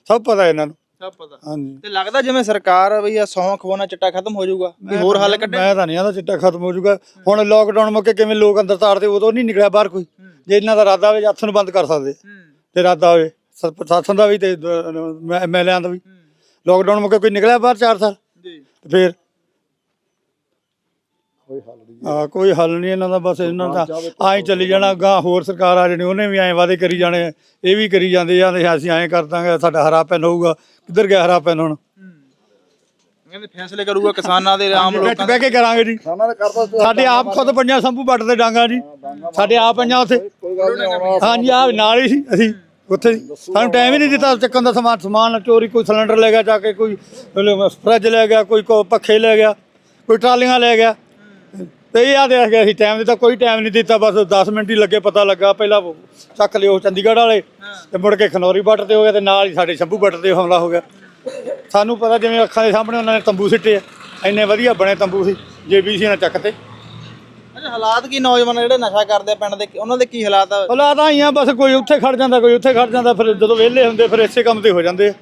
ਸਭ ਪਤਾ ਇਹਨਾਂ ਨੂੰ। ਸਭ ਪਤਾ। ਹਾਂਜੀ। ਤੇ ਲੱਗਦਾ ਜਿਵੇਂ ਸਰਕਾਰ ਵੀ ਆ ਸੌਂ ਖਵਾਉਣਾ ਚਿੱਟਾ ਖਤਮ ਹੋ ਜਾਊਗਾ। ਵੀ ਹੋਰ ਹੱਲ ਕੱਢੇ? ਮੈਂ ਤਾਂ ਨਹੀਂ ਆਦਾ ਚਿੱਟਾ ਖਤਮ ਹੋ ਜਾਊਗਾ। ਹੁਣ ਲੋਕਡਾਊਨ ਮੌਕੇ ਕਿਵੇਂ ਲੋਕ ਅੰਦਰ ਤਾੜਦੇ ਉਦੋਂ ਨਹੀਂ ਨਿਕਲਿਆ ਬਾਹਰ ਕੋਈ। ਜੇ ਇਹਨਾਂ ਦਾ ਇਰਾਦਾ ਹੋਵੇ ਹੱਥ ਨੂੰ ਬੰਦ ਕਰ ਸਕਦੇ। ਤੇ ਇਰਾਦਾ ਹੋਵੇ ਸਰ- ਪ੍ਰਸ਼ਾਸਨ ਦਾ ਵੀ ਤੇ ਐਮਐਲਏਆਂ ਦਾ ਵੀ। ਲੋਕਡਾਊਨ ਮੌਕੇ ਕੋਈ ਨਿਕਲਿਆ ਬਾਹਰ 4 ਸਾਲ? ਜੀ। ਤੇ ਫਿਰ? ਹਾਂ ਕੋਈ ਹੱਲ ਨਹੀਂ ਇਹਨਾਂ ਦਾ ਬਸ ਇਹਨਾਂ ਦਾ ਐਂ ਚੱਲੀ ਜਾਣਾ ਗਾਂ ਹੋਰ ਸਰਕਾਰ ਆ ਜਣੀ ਉਹਨੇ ਵੀ ਐਂ ਵਾਅਦੇ ਕਰੀ ਜਾਣੇ ਇਹ ਵੀ ਕਰੀ ਜਾਂਦੇ ਜਾਂਦੇ ਅਸੀਂ ਐਂ ਕਰ ਦਾਂਗੇ ਸਾਡਾ ਹਰਾ ਪੈਨ ਹੋਊਗਾ। ਕਿੱਧਰ ਗਿਆ ਹਰਾ ਪੈਨ ਹੁਣ? ਕਹਿੰਦੇ ਫੈਸਲੇ ਕਰੂਗਾ ਕਿਸਾਨਾਂ ਦੇ ਆਮ ਲੋਕਾਂ ਬਹਿ ਕੇ ਕਰਾਂਗੇ ਜੀ। ਸਾਡੇ ਆਪ ਖੁਦ ਪੰਜਾਂ ਸੰਭੂ ਵੱਟ ਦੇ ਡਾਂਗਾ ਜੀ। ਸਾਡੇ ਆਪ ਪੰਜਾਂ ਉੱਥੇ। ਹਾਂਜੀ ਆ ਨਾਲ ਹੀ ਸੀ ਅਸੀਂ ਉੱਥੇ। ਸਾਨੂੰ ਟਾਈਮ ਹੀ ਨਹੀਂ ਦਿੱਤਾ ਚੱਕਣ ਦਾ ਸਮਾਨ ਸਮਾਨ ਚੋਰੀ ਕੋਈ ਸਿਲੰਡਰ ਲੈ ਗਿਆ ਜਾ ਕੇ ਕੋਈ ਫਰਿੱਜ ਲੈ ਗਿਆ ਕੋਈ ਪੱਖੇ ਲੈ ਗਿਆ ਕੋਈ ਟਰਾਲੀਆਂ ਲੈ ਗਿਆ। ਤੇ ਇਹ ਆ ਦੇ ਗਿਆ ਸੀ ਟਾਈਮ ਦਿੱਤਾ ਕੋਈ ਟਾਈਮ ਨਹੀਂ ਦਿੱਤਾ ਬਸ 10 ਮਿੰਟ ਹੀ ਲੱਗੇ ਪਤਾ ਲੱਗਾ ਪਹਿਲਾਂ ਚੱਕ ਲਿਓ ਚੰਡੀਗੜ੍ਹ ਵਾਲੇ ਤੇ ਮੁੜ ਕੇ ਖਨੌਰੀ ਬੱਟ ਤੇ ਹੋ ਗਿਆ ਤੇ ਨਾਲ ਹੀ ਸਾਡੇ ਸ਼ੰਭੂ ਬੱਟ ਤੇ ਹਮਲਾ ਹੋ ਗਿਆ। ਸਾਨੂੰ ਪਤਾ ਜਿਵੇਂ ਅੱਖਾਂ ਦੇ ਸਾਹਮਣੇ ਉਹਨਾਂ ਨੇ ਤੰਬੂ ਸਿੱਟੇ ਆ ਇੰਨੇ ਵਧੀਆ ਬਣੇ ਤੰਬੂ ਸੀ ਜੇਬੀਸੀ ਨਾਲ ਚੱਕ ਤੇ ਹਾਲਾਤ ਕੀ ਨੌਜਵਾਨ ਜਿਹੜੇ ਨਸ਼ਾ ਕਰਦੇ ਪਿੰਡ ਦੇ ਉਹਨਾਂ ਦੇ ਕੀ ਹਾਲਾਤ ਹਾਲਾਤ ਆਈਆਂ ਬਸ ਕੋਈ ਉੱਥੇ ਖੜ ਜਾਂਦਾ ਕੋਈ ਉੱਥੇ ਖੜ ਜਾਂਦਾ ਫਿਰ ਜਦੋਂ ਵਿਹਲੇ ਹੁੰਦੇ ਫਿਰ ਇਸੇ ਕੰਮ ਤੇ ਹੋ ਜਾਂਦੇ ਆ।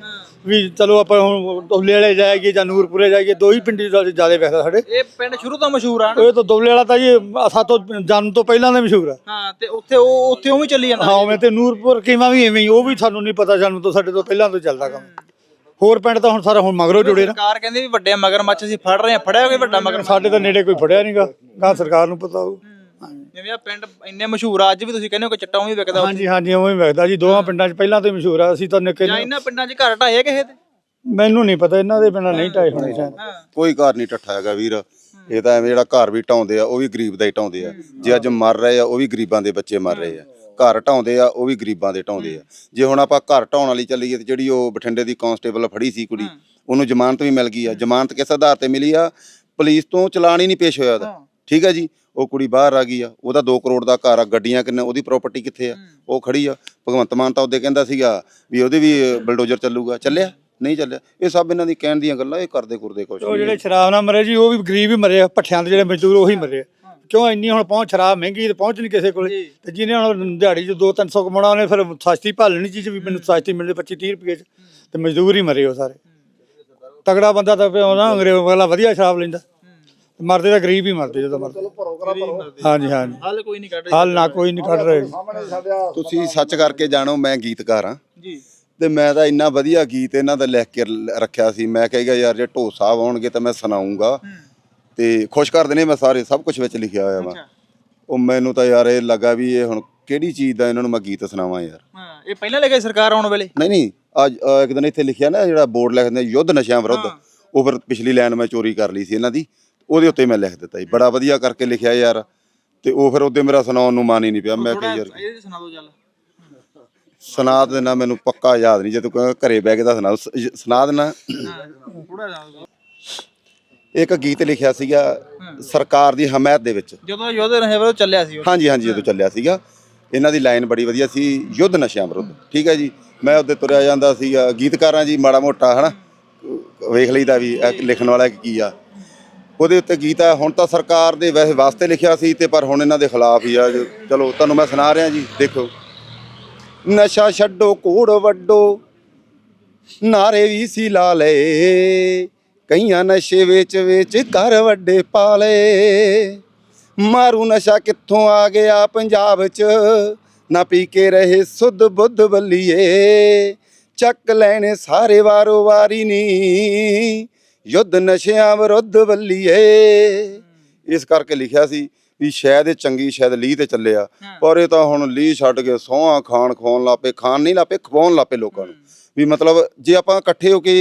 ਵੀ ਚਲੋ ਆਪਾਂ ਹੁਣ ਦੁਬਲੇ ਵਾਲੇ ਜਾਈਏ ਜਾਂ ਨੂਰਪੁਰੇ ਜਾਈਏ ਦੋ ਹੀ ਪਿੰਡੀ ਜ਼ਿਆਦਾ ਵੇਖਦਾ ਸਾਡੇ। ਇਹ ਪਿੰਡ ਸ਼ੁਰੂ ਤੋਂ ਮਸ਼ਹੂਰ ਆ ਇਹ ਤਾਂ ਦੁਬਲੇ ਵਾਲਾ ਤਾਂ ਜੀ ਸਾਤੋਂ ਜਨਮ ਤੋਂ ਪਹਿਲਾਂ ਦਾ ਮਸ਼ਹੂਰ ਆ। ਹਾਂ ਤੇ ਉੱਥੇ ਉਹ ਉੱਥੇ ਉਹ ਵੀ ਚੱਲੀ ਜਾਂਦਾ ਹਾਂ ਉਵੇਂ ਤੇ ਨੂਰਪੁਰ ਕੀਮਾ ਵੀ ਐਵੇਂ ਹੀ ਉਹ ਵੀ ਸਾਨੂੰ ਨਹੀਂ ਪਤਾ ਜਨਮ ਤੋਂ ਸਾਡੇ ਤੋਂ ਪਹਿਲਾਂ ਤੋਂ ਚੱਲਦਾ ਕੰਮ। ਹੋਰ ਪਿੰਡ ਤਾਂ ਹੁਣ ਸਾਰਾ ਹੁਣ ਮਗਰੋਂ ਜੁੜੇ ਨਾ। ਸਰਕਾਰ ਕਹਿੰਦੀ ਵੀ ਵੱਡੇ ਮਗਰਮੱਛ ਅਸੀਂ ਫੜ ਰਹੇ ਆ ਫੜਿਆ ਕੋਈ ਵੱਡਾ ਮਗਰ ਸਾਡੇ ਤਾਂ ਨੇੜੇ ਕੋਈ ਫੜਿਆ ਨਹੀਂਗਾ ਗਾਂ। ਸਰਕਾਰ ਨੂੰ ਪਤਾ ਹੋਊ। ਜਿਵੇਂ ਆ ਪਿੰਡ ਇੰਨੇ ਮਸ਼ਹੂਰ ਆ ਅੱਜ ਵੀ ਤੁਸੀਂ ਕਹਿੰਦੇ ਹੋ ਕਿ ਚਿੱਟਾ ਉਵੇਂ ਵਿਕਦਾ ਉੱਥੇ। ਹਾਂਜੀ ਹਾਂਜੀ ਉਵੇਂ ਹੀ ਵੇਖਦਾ ਜੀ ਦੋਵਾਂ ਪਿੰਡਾਂ 'ਚ ਪਹਿਲਾਂ ਤੋਂ ਹੀ ਮਸ਼ਹੂਰ ਆ ਅਸੀਂ ਤਾਂ ਨਿੱਕੇ ਜਾਂ ਇਹਨਾਂ ਪਿੰਡਾਂ 'ਚ ਘਰ ਢਾਏ ਕਿਸੇ ਦੇ? ਮੈਨੂੰ ਨਹੀਂ ਪਤਾ ਇਹਨਾਂ ਦੇ ਬਿਨਾਂ ਨਹੀਂ ਟਾਈ ਹੋਣੇ ਸ਼ਾਇਦ। ਕੋਈ ਘਰ ਨਹੀਂ ਟੱਠਾ ਹੈਗਾ ਵੀਰ। ਇਹ ਤਾਂ ਐਵੇਂ ਜਿਹੜਾ ਘਰ ਵੀ ਢਾਉਂਦੇ ਆ ਉਹ ਵੀ ਗਰੀਬ ਦਾ ਹੀ ਢਾਉਂਦੇ ਆ। ਜੇ ਅੱਜ ਮਰ ਰਹੇ ਆ ਉਹ ਵੀ ਗਰੀਬਾਂ ਦੇ ਬੱਚੇ ਮਰ ਰਹੇ ਆ। ਘਰ ਢਾਉਂਦੇ ਆ ਉਹ ਵੀ ਗਰੀਬਾਂ ਦੇ ਢਾਉਂਦੇ ਆ। ਜੇ ਹੁਣ ਆਪਾਂ ਘਰ ਢਾਉਣ ਵਾਲੀ ਚੱਲੀਏ ਤੇ ਜਿਹੜੀ ਉਹ ਬਠਿੰਡੇ ਦੀ ਕਾਂਸਟੇਬਲ ਫੜੀ ਸੀ ਕੁੜੀ ਉਹਨੂੰ ਜ਼ਮਾਨਤ ਵੀ ਮਿਲ ਗਈ ਆ। ਜ਼ਮਾਨਤ ਕਿਸ ਆਧਾਰ ਤੇ ਮਿਲੀ ਆ? ਪੁਲਿਸ ਤੋਂ ਚਲਾਨ ਹੀ ਨਹੀਂ ਪੇਸ਼ ਹੋਇਆ ਉਹਦਾ। ਠੀਕ ਹੈ ਜੀ? ਉਹ ਕੁੜੀ ਬਾਹਰ ਆ ਗਈ ਆ ਉਹਦਾ 2 ਕਰੋੜ ਦਾ ਘਰ ਆ ਗੱਡੀਆਂ ਕਿੰਨੇ ਉਹਦੀ ਪ੍ਰਾਪਰਟੀ ਕਿੱਥੇ ਆ? ਉਹ ਖੜੀ ਆ ਭਗਵੰਤ ਮਾਨ ਤਾਂ ਉਹਦੇ ਕਹਿੰਦਾ ਸੀਗਾ ਵੀ ਉਹਦੇ ਵੀ ਬਲਡੋਜ਼ਰ ਚੱਲੂਗਾ। ਚੱਲਿਆ? ਨਹੀਂ ਚੱਲਿਆ। ਇਹ ਸਭ ਇਹਨਾਂ ਦੀ ਕਹਿਣ ਦੀਆਂ ਗੱਲਾਂ ਇਹ ਕਰਦੇ ਕੁਰਦੇ ਕੁਛ ਉਹ ਜਿਹੜੇ ਸ਼ਰਾਬ ਨਾਲ ਮਰੇ ਜੀ ਉਹ ਵੀ ਗਰੀਬ ਹੀ ਮਰੇ ਆ ਪੱਠਿਆਂ ਦੇ ਜਿਹੜੇ ਮਜ਼ਦੂਰ ਉਹੀ ਮਰੇ ਆ। ਕਿਉਂ ਇੰਨੀ ਹੁਣ ਪਹੁੰਚ ਸ਼ਰਾਬ ਮਹਿੰਗੀ ਤੇ ਪਹੁੰਚ ਨਹੀਂ ਕਿਸੇ ਕੋਲੇ? ਤੇ ਜਿਹਨੇ ਹੁਣ ਦਿਹਾੜੀ 'ਚ 2-300 ਕਮਾਉਣਾ ਉਹਨੇ ਫਿਰ ਸਸਤੀ ਭਾਲਣੀ ਚੀਜ਼ ਵੀ ਮੈਨੂੰ ਸਸਤੀ ਮਿਲਦੀ 25-30 ਰੁਪਏ 'ਚ। ਤੇ ਮਜ਼ਦੂਰ ਹੀ ਮਰੇ ਉਹ ਸਾਰੇ। ਤਗੜਾ ਬੰਦਾ ਤਾਂ ਪਿਓ ਨਾ ਅੰਗਰੇਜ਼ ਵਾਲਾ ਵਧੀਆ ਸ਼ਰਾਬ ਲੈਂਦਾ। ਮਰਦੇ ਤਾਂ ਗਰੀਬ ਹੀ ਮਰਦੇ ਜਦੋਂ ਮਰਦੇ। ਹਾਂਜੀ ਹਾਂਜੀ ਹੱਲ ਕੋਈ ਨਹੀਂ ਕੱਢ ਹਾਲ ਨਾ ਕੋਈ ਨਹੀਂ ਕੱਢ ਰਹੇ। ਤੁਸੀਂ ਸੱਚ ਕਰਕੇ ਜਾਣੋ ਮੈਂ ਗੀਤਕਾਰ ਹਾਂ। ਜੀ। ਤੇ ਮੈਂ ਤਾਂ ਇੰਨਾ ਵਧੀਆ ਗੀਤ ਇਹਨਾਂ ਦਾ ਲਿਖ ਕੇ ਰੱਖਿਆ ਸੀ। ਮੈਂ ਕਹੇਗਾ ਯਾਰ ਜੇ ਢੋ ਸਾਹਿਬ ਆਉਣਗੇ ਤਾਂ ਮੈਂ ਸੁਣਾਉਂਗਾ। ਤੇ ਖੁਸ਼ ਕਰ ਦੇਣੇ ਮੈਂ ਸਾਰੇ ਸਭ ਕੁਝ ਵਿੱਚ ਲਿਖਿਆ ਹੋਇਆ ਵਾ। ਉਹ ਮੈਨੂੰ ਤਾਂ ਯਾਰ ਇਹ ਲੱਗਾ ਵੀ ਇਹ ਹੁਣ ਕਿਹੜੀ ਚੀਜ਼ ਦਾ ਇਹਨਾਂ ਨੂੰ ਮੈਂ ਗੀਤ ਸੁਣਾਵਾਂ ਯਾਰ। ਹਾਂ ਇਹ ਪਹਿਲਾਂ ਲੈ ਕੇ ਸਰਕਾਰ ਆਉਣ ਵੇਲੇ? ਨਹੀਂ ਨਹੀਂ ਅੱਜ ਇੱਕ ਦਿਨ ਇੱਥੇ ਲਿਖਿਆ ਨਾ ਜਿਹੜਾ ਬੋਰਡ ਲਿਖਦੇ ਯੁੱਧ ਨਸ਼ਿਆਂ ਵਿਰੁੱਧ। ਉਹ ਫਿਰ ਪਿਛਲੀ ਲਾਈਨ ਮੈਂ ਚੋਰੀ ਕਰ ਲਈ ਸੀ ਇਹਨਾਂ ਦੀ। ਉਹਦੇ ਉੱਤੇ ਮੈਂ ਲਿਖ ਦਿੱਤਾ ਜੀ। ਬੜਾ ਵਧੀਆ ਕਰਕੇ ਲਿਖਿਆ ਯਾਰ। ਤੇ ਉਹ ਫਿਰ ਉਹਦੇ ਮੇਰਾ ਸੁਣਾਉਣ ਨੂੰ ਮਨ ਹੀ ਨਹੀਂ ਪਿਆ। ਮੈਂ ਕਿਹਾ ਯਾਰ ਇਹ ਸੁਣਾ ਦਿਓ ਚੱਲ। ਸੁਣਾ ਦੇਣਾ ਮੈਨੂੰ ਪੱਕਾ ਯਾਦ ਨਹੀਂ। ਜੇ ਤੂੰ ਕਹੇਂਗਾ ਘਰੇ ਬਹਿ ਕੇ ਤਾਂ ਸੁਣਾ। ਸੁਣਾ ਦੇਣਾ। ਥੋੜਾ ਜਿਹਾ ਇੱਕ ਗੀਤ ਲਿਖਿਆ ਸੀਗਾ ਸਰਕਾਰ ਦੀ ਹਮਾਇਤ ਦੇ ਵਿੱਚ। ਜਦੋਂ ਯੋਧੇ ਰਹੇ ਵੇ ਚੱਲਿਆ ਸੀ ਉਹ। ਹਾਂਜੀ ਹਾਂਜੀ ਜਦੋਂ ਚੱਲਿਆ ਸੀਗਾ। ਇਹਨਾਂ ਦੀ ਲਾਈਨ ਬੜੀ ਵਧੀਆ ਸੀ ਯੁੱਧ ਨਸ਼ਿਆਂ ਵਿਰੁੱਧ। ਠੀਕ ਹੈ ਜੀ। ਮੈਂ ਉਹਦੇ ਤੁਰਿਆ ਜਾਂਦਾ ਸੀਗਾ। ਗੀਤਕਾਰਾਂ ਜੀ ਮਾੜਾ ਮੋਟਾ ਹਨਾ? ਵੇਖ ਲਈਦਾ ਵੀ ਇਹ ਲਿਖਣ ਵਾਲਾ ਕੀ ਆ। ਉਹਦੇ ਉੱਤੇ ਗੀਤ ਆ। ਹੁਣ ਤਾਂ ਸਰਕਾਰ ਦੇ ਵੈਸੇ ਵਾਸਤੇ ਲਿਖਿਆ ਸੀ ਤੇ ਪਰ ਹੁਣ ਇਹਨਾਂ ਦੇ ਖਿਲਾਫ ਹੀ ਆ। ਜੋ- ਚਲੋ, ਤੁਹਾਨੂੰ ਮੈਂ ਸੁਣਾ ਰਿਹਾ ਜੀ, ਦੇਖੋ। ਨਸ਼ਾ ਛੱਡੋ, ਕੋੜ ਵੱਡੋ ਨਾਰੇ ਵੀ ਸੀ ਲਾ ਲਏ। ਕਈਆਂ ਨਸ਼ੇ ਵਿੱਚ ਵਿੱਚ ਕਰ ਵੱਡੇ ਪਾ ਲਏ ਮਾਰੂ ਨਸ਼ਾ ਕਿੱਥੋਂ ਆ ਗਿਆ ਪੰਜਾਬ 'ਚ? ਨਾ ਪੀ ਕੇ ਰਹੇ ਸੁੱਧ ਬੁੱਧ ਬੱਲੀਏ। ਚੱਕ ਲੈਣੇ ਸਾਰੇ ਵਾਰੋ ਵਾਰੀ ਨੀ। ਯੁੱਧ ਨਸ਼ਿਆਂ ਵਿਰੁੱਧ ਬੱਲੀਏ ਇਸ ਕਰਕੇ ਲਿਖਿਆ ਸੀ ਵੀ ਸ਼ਾਇਦ ਇਹ ਚੰਗੀ ਸ਼ਾਇਦ ਲੀਹ ਤੇ ਚੱਲਿਆ ਪਰ ਇਹ ਤਾਂ ਹੁਣ ਲੀਹ ਛੱਡ ਕੇ ਸੌਹਾਂ ਖਾਣ ਖਵਾਉਣ ਲੱਪੇ ਖਾਣ ਨਹੀਂ ਲੱਪੇ ਖਵਾਉਣ ਲੱਪੇ ਲੋਕਾਂ ਨੂੰ। ਵੀ ਮਤਲਬ ਜੇ ਆਪਾਂ ਇਕੱਠੇ ਹੋ ਕੇ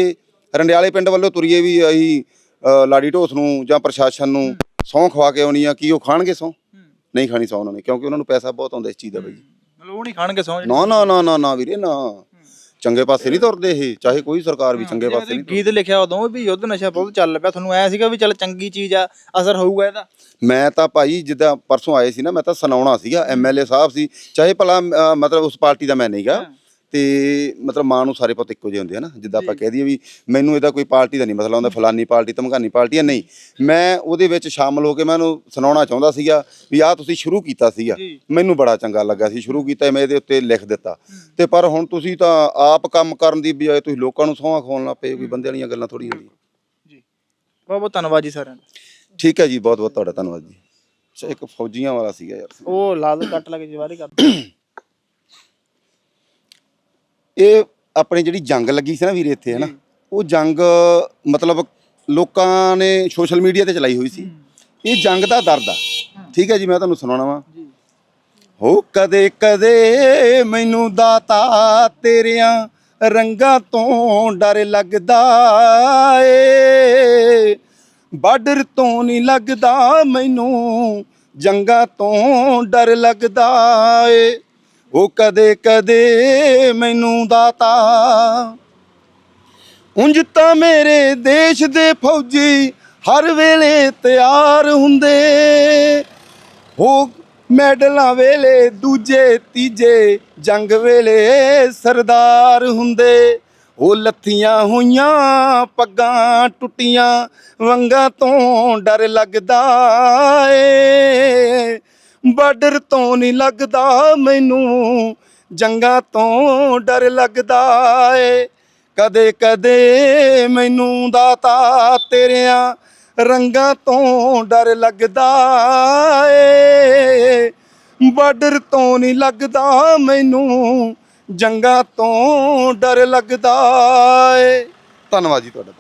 ਰੰਡਿਆਲੇ ਪਿੰਡ ਵੱਲੋਂ ਤੁਰੀਏ ਵੀ ਅਸੀਂ ਲਾੜੀ ਢੋਸ ਨੂੰ ਜਾਂ ਪ੍ਰਸ਼ਾਸਨ ਨੂੰ ਸਹੁੰ ਖਵਾ ਕੇ ਆਉਣੀ ਆ ਕੀ ਉਹ ਖਾਣਗੇ ਸਹੁੰ? ਨਹੀਂ ਖਾਣੀ ਸਹੁੰ ਉਹਨਾਂ ਨੇ ਕਿਉਂਕਿ ਉਹਨਾਂ ਨੂੰ ਪੈਸਾ ਬਹੁਤ ਆਉਂਦਾ ਇਸ ਚੀਜ਼ ਦਾ ਬਈ। ਮਤਲਬ ਉਹ ਨਹੀਂ ਖਾਣਗੇ ਸੌਂ ਨਾ ਨਾ ਨਾ ਨਾ ਵੀਰੇ ਨਾ। ਚੰਗੇ ਪਾਸੇ ਨਹੀਂ ਤੁਰਦੇ ਇਹ ਚਾਹੇ ਕੋਈ ਸਰਕਾਰ ਵੀ ਚੰਗੇ ਪਾਸੇ ਨਹੀਂ ਗੀਤ ਲਿਖਿਆ ਉਦੋਂ ਵੀ ਯੁੱਧ ਨਸ਼ਾ ਬਹੁਤ ਚੱਲ ਪਿਆ ਤੁਹਾਨੂੰ ਐ ਸੀਗਾ ਵੀ ਚੱਲ ਚੰਗੀ ਚੀਜ਼ ਆ ਅਸਰ ਹੋਊਗਾ ਇਹਦਾ? ਮੈਂ ਤਾਂ ਭਾਈ ਜਿੱਦਾਂ ਪਰਸੋਂ ਆਏ ਸੀ ਨਾ ਮੈਂ ਤਾਂ ਸੁਣਾਉਣਾ ਸੀਗਾ ਐਮਐਲਏ ਸਾਹਿਬ ਸੀ ਚਾਹੇ ਭਲਾ ਅ, ਮਤਲਬ ਉਸ ਪਾਰਟੀ ਦਾ ਮੈਂ ਨਹੀਂਗਾ ਤੇ ਮਤਲਬ ਮਾਂ ਨੂੰ ਸਾਰੇ ਪੁੱਤ ਇੱਕੋ ਜਿਹੇ ਹੁੰਦੇ ਆ ਨਾ ਜਿੱਦਾਂ ਆਪਾਂ ਕਹਿ ਦਈਏ ਵੀ ਮੈਨੂੰ ਇਹਦਾ ਕੋਈ ਪਾਰਟੀ ਦਾ ਨਹੀਂ ਮਸਲਾ ਹੁੰਦਾ ਫਲਾਨੀ ਪਾਰਟੀ ਧਮਕਾਨੀ ਪਾਰਟੀ ਆ ਨਹੀਂ। ਮੈਂ ਉਹਦੇ ਵਿੱਚ ਸ਼ਾਮਲ ਹੋ ਕੇ ਮੈਂ ਉਹਨੂੰ ਸੁਣਾਉਣਾ ਚਾਹੁੰਦਾ ਸੀਗਾ ਵੀ ਆਹ ਤੁਸੀਂ ਸ਼ੁਰੂ ਕੀਤਾ ਸੀਗਾ। ਮੈਨੂੰ ਬੜਾ ਚੰਗਾ ਲੱਗਾ ਸੀ ਸ਼ੁਰੂ ਕੀਤਾ ਮੈਂ ਇਹਦੇ ਉੱਤੇ ਲਿਖ ਦਿੱਤਾ। ਤੇ ਪਰ ਹੁਣ ਤੁਸੀਂ ਤਾਂ ਆਪ ਕੰਮ ਕਰਨ ਦੀ ਬਜਾਏ ਤੁਸੀਂ ਲੋਕਾਂ ਨੂੰ ਸੌਂਹਾਂ ਖਵਾਉਣ ਲੱਗ ਪਏ ਕੋਈ ਬੰਦੇ ਵਾਲੀਆਂ ਗੱਲਾਂ ਥੋੜੀ ਹੁੰਦੀਆਂ ਬਹੁਤ ਬਹੁਤ ਧੰਨਵਾਦ ਜੀ ਸਾਰਿਆਂ ਦਾ। ਠੀਕ ਹੈ ਜੀ ਬਹੁਤ ਬਹੁਤ ਤੁਹਾਡਾ ਧੰਨਵਾਦ ਜੀ। ਇੱਕ ਫੌਜੀਆਂ ਵਾਲਾ ਸੀਗਾ ਯਾਰ। ਉਹ ਲਾਲ ਕੱਟ ਲਾ ਕੇ ਜਵਾਰੀ ਕਰ। ਇਹ ਆਪਣੀ ਜਿਹੜੀ ਜੰਗ ਲੱਗੀ ਸੀ ਨਾ ਵੀਰੇ ਇੱਥੇ ਹਨਾ? ਉਹ ਜੰਗ ਮਤਲਬ ਲੋਕਾਂ ਨੇ ਸੋਸ਼ਲ ਮੀਡੀਆ ਤੇ ਚਲਾਈ ਹੋਈ ਸੀ। ਇਹ ਜੰਗ ਦਾ ਦਰਦ ਆ। ਠੀਕ ਹੈ ਜੀ ਮੈਂ ਤੁਹਾਨੂੰ ਸੁਣਾਉਣਾ ਵਾ। ਹੋ ਕਦੇ ਕਦੇ ਮੈਨੂੰ ਦਾਤਾ ਤੇਰਿਆਂ ਰੰਗਾਂ ਤੋਂ ਡਰ ਲੱਗਦਾ ਏ। ਬਾਰਡਰ ਤੋਂ ਨਹੀਂ ਲੱਗਦਾ ਮੈਨੂੰ ਜੰਗਾਂ ਤੋਂ ਡਰ ਲੱਗਦਾ ਏ। ਉਹ ਕਦੇ ਕਦੇ ਮੈਨੂੰ ਦਾਤਾ। ਉਂਝ ਤਾਂ ਮੇਰੇ ਦੇਸ਼ ਦੇ ਫੌਜੀ ਹਰ ਵੇਲੇ ਤਿਆਰ ਹੁੰਦੇ। ਉਹ ਮੈਡਲਾਂ ਵੇਲੇ ਦੂਜੇ, ਤੀਜੇ, ਜੰਗ ਵੇਲੇ ਸਰਦਾਰ ਹੁੰਦੇ। ਉਹ ਲੱਥੀਆਂ ਹੋਈਆਂ ਪੱਗਾਂ ਟੁੱਟੀਆਂ ਵੰਗਾਂ ਤੋਂ ਡਰ ਲੱਗਦਾ ਏ। ਬਾਰਡਰ ਤੋਂ ਨਹੀਂ ਲੱਗਦਾ ਮੈਨੂੰ, ਜੰਗਾਂ ਤੋਂ ਡਰ ਲੱਗਦਾ ਏ। ਕਦੇ ਕਦੇ ਮੈਨੂੰ ਦਾਤਾ ਤੇਰਿਆਂ ਰੰਗਾਂ ਤੋਂ ਡਰ ਲੱਗਦਾ ਏ। ਬਾਰਡਰ ਤੋਂ ਨਹੀਂ ਲੱਗਦਾ ਮੈਨੂੰ, ਜੰਗਾਂ ਤੋਂ ਡਰ ਲੱਗਦਾ ਏ। ਧੰਨਵਾਦ ਜੀ ਤੁਹਾਡਾ।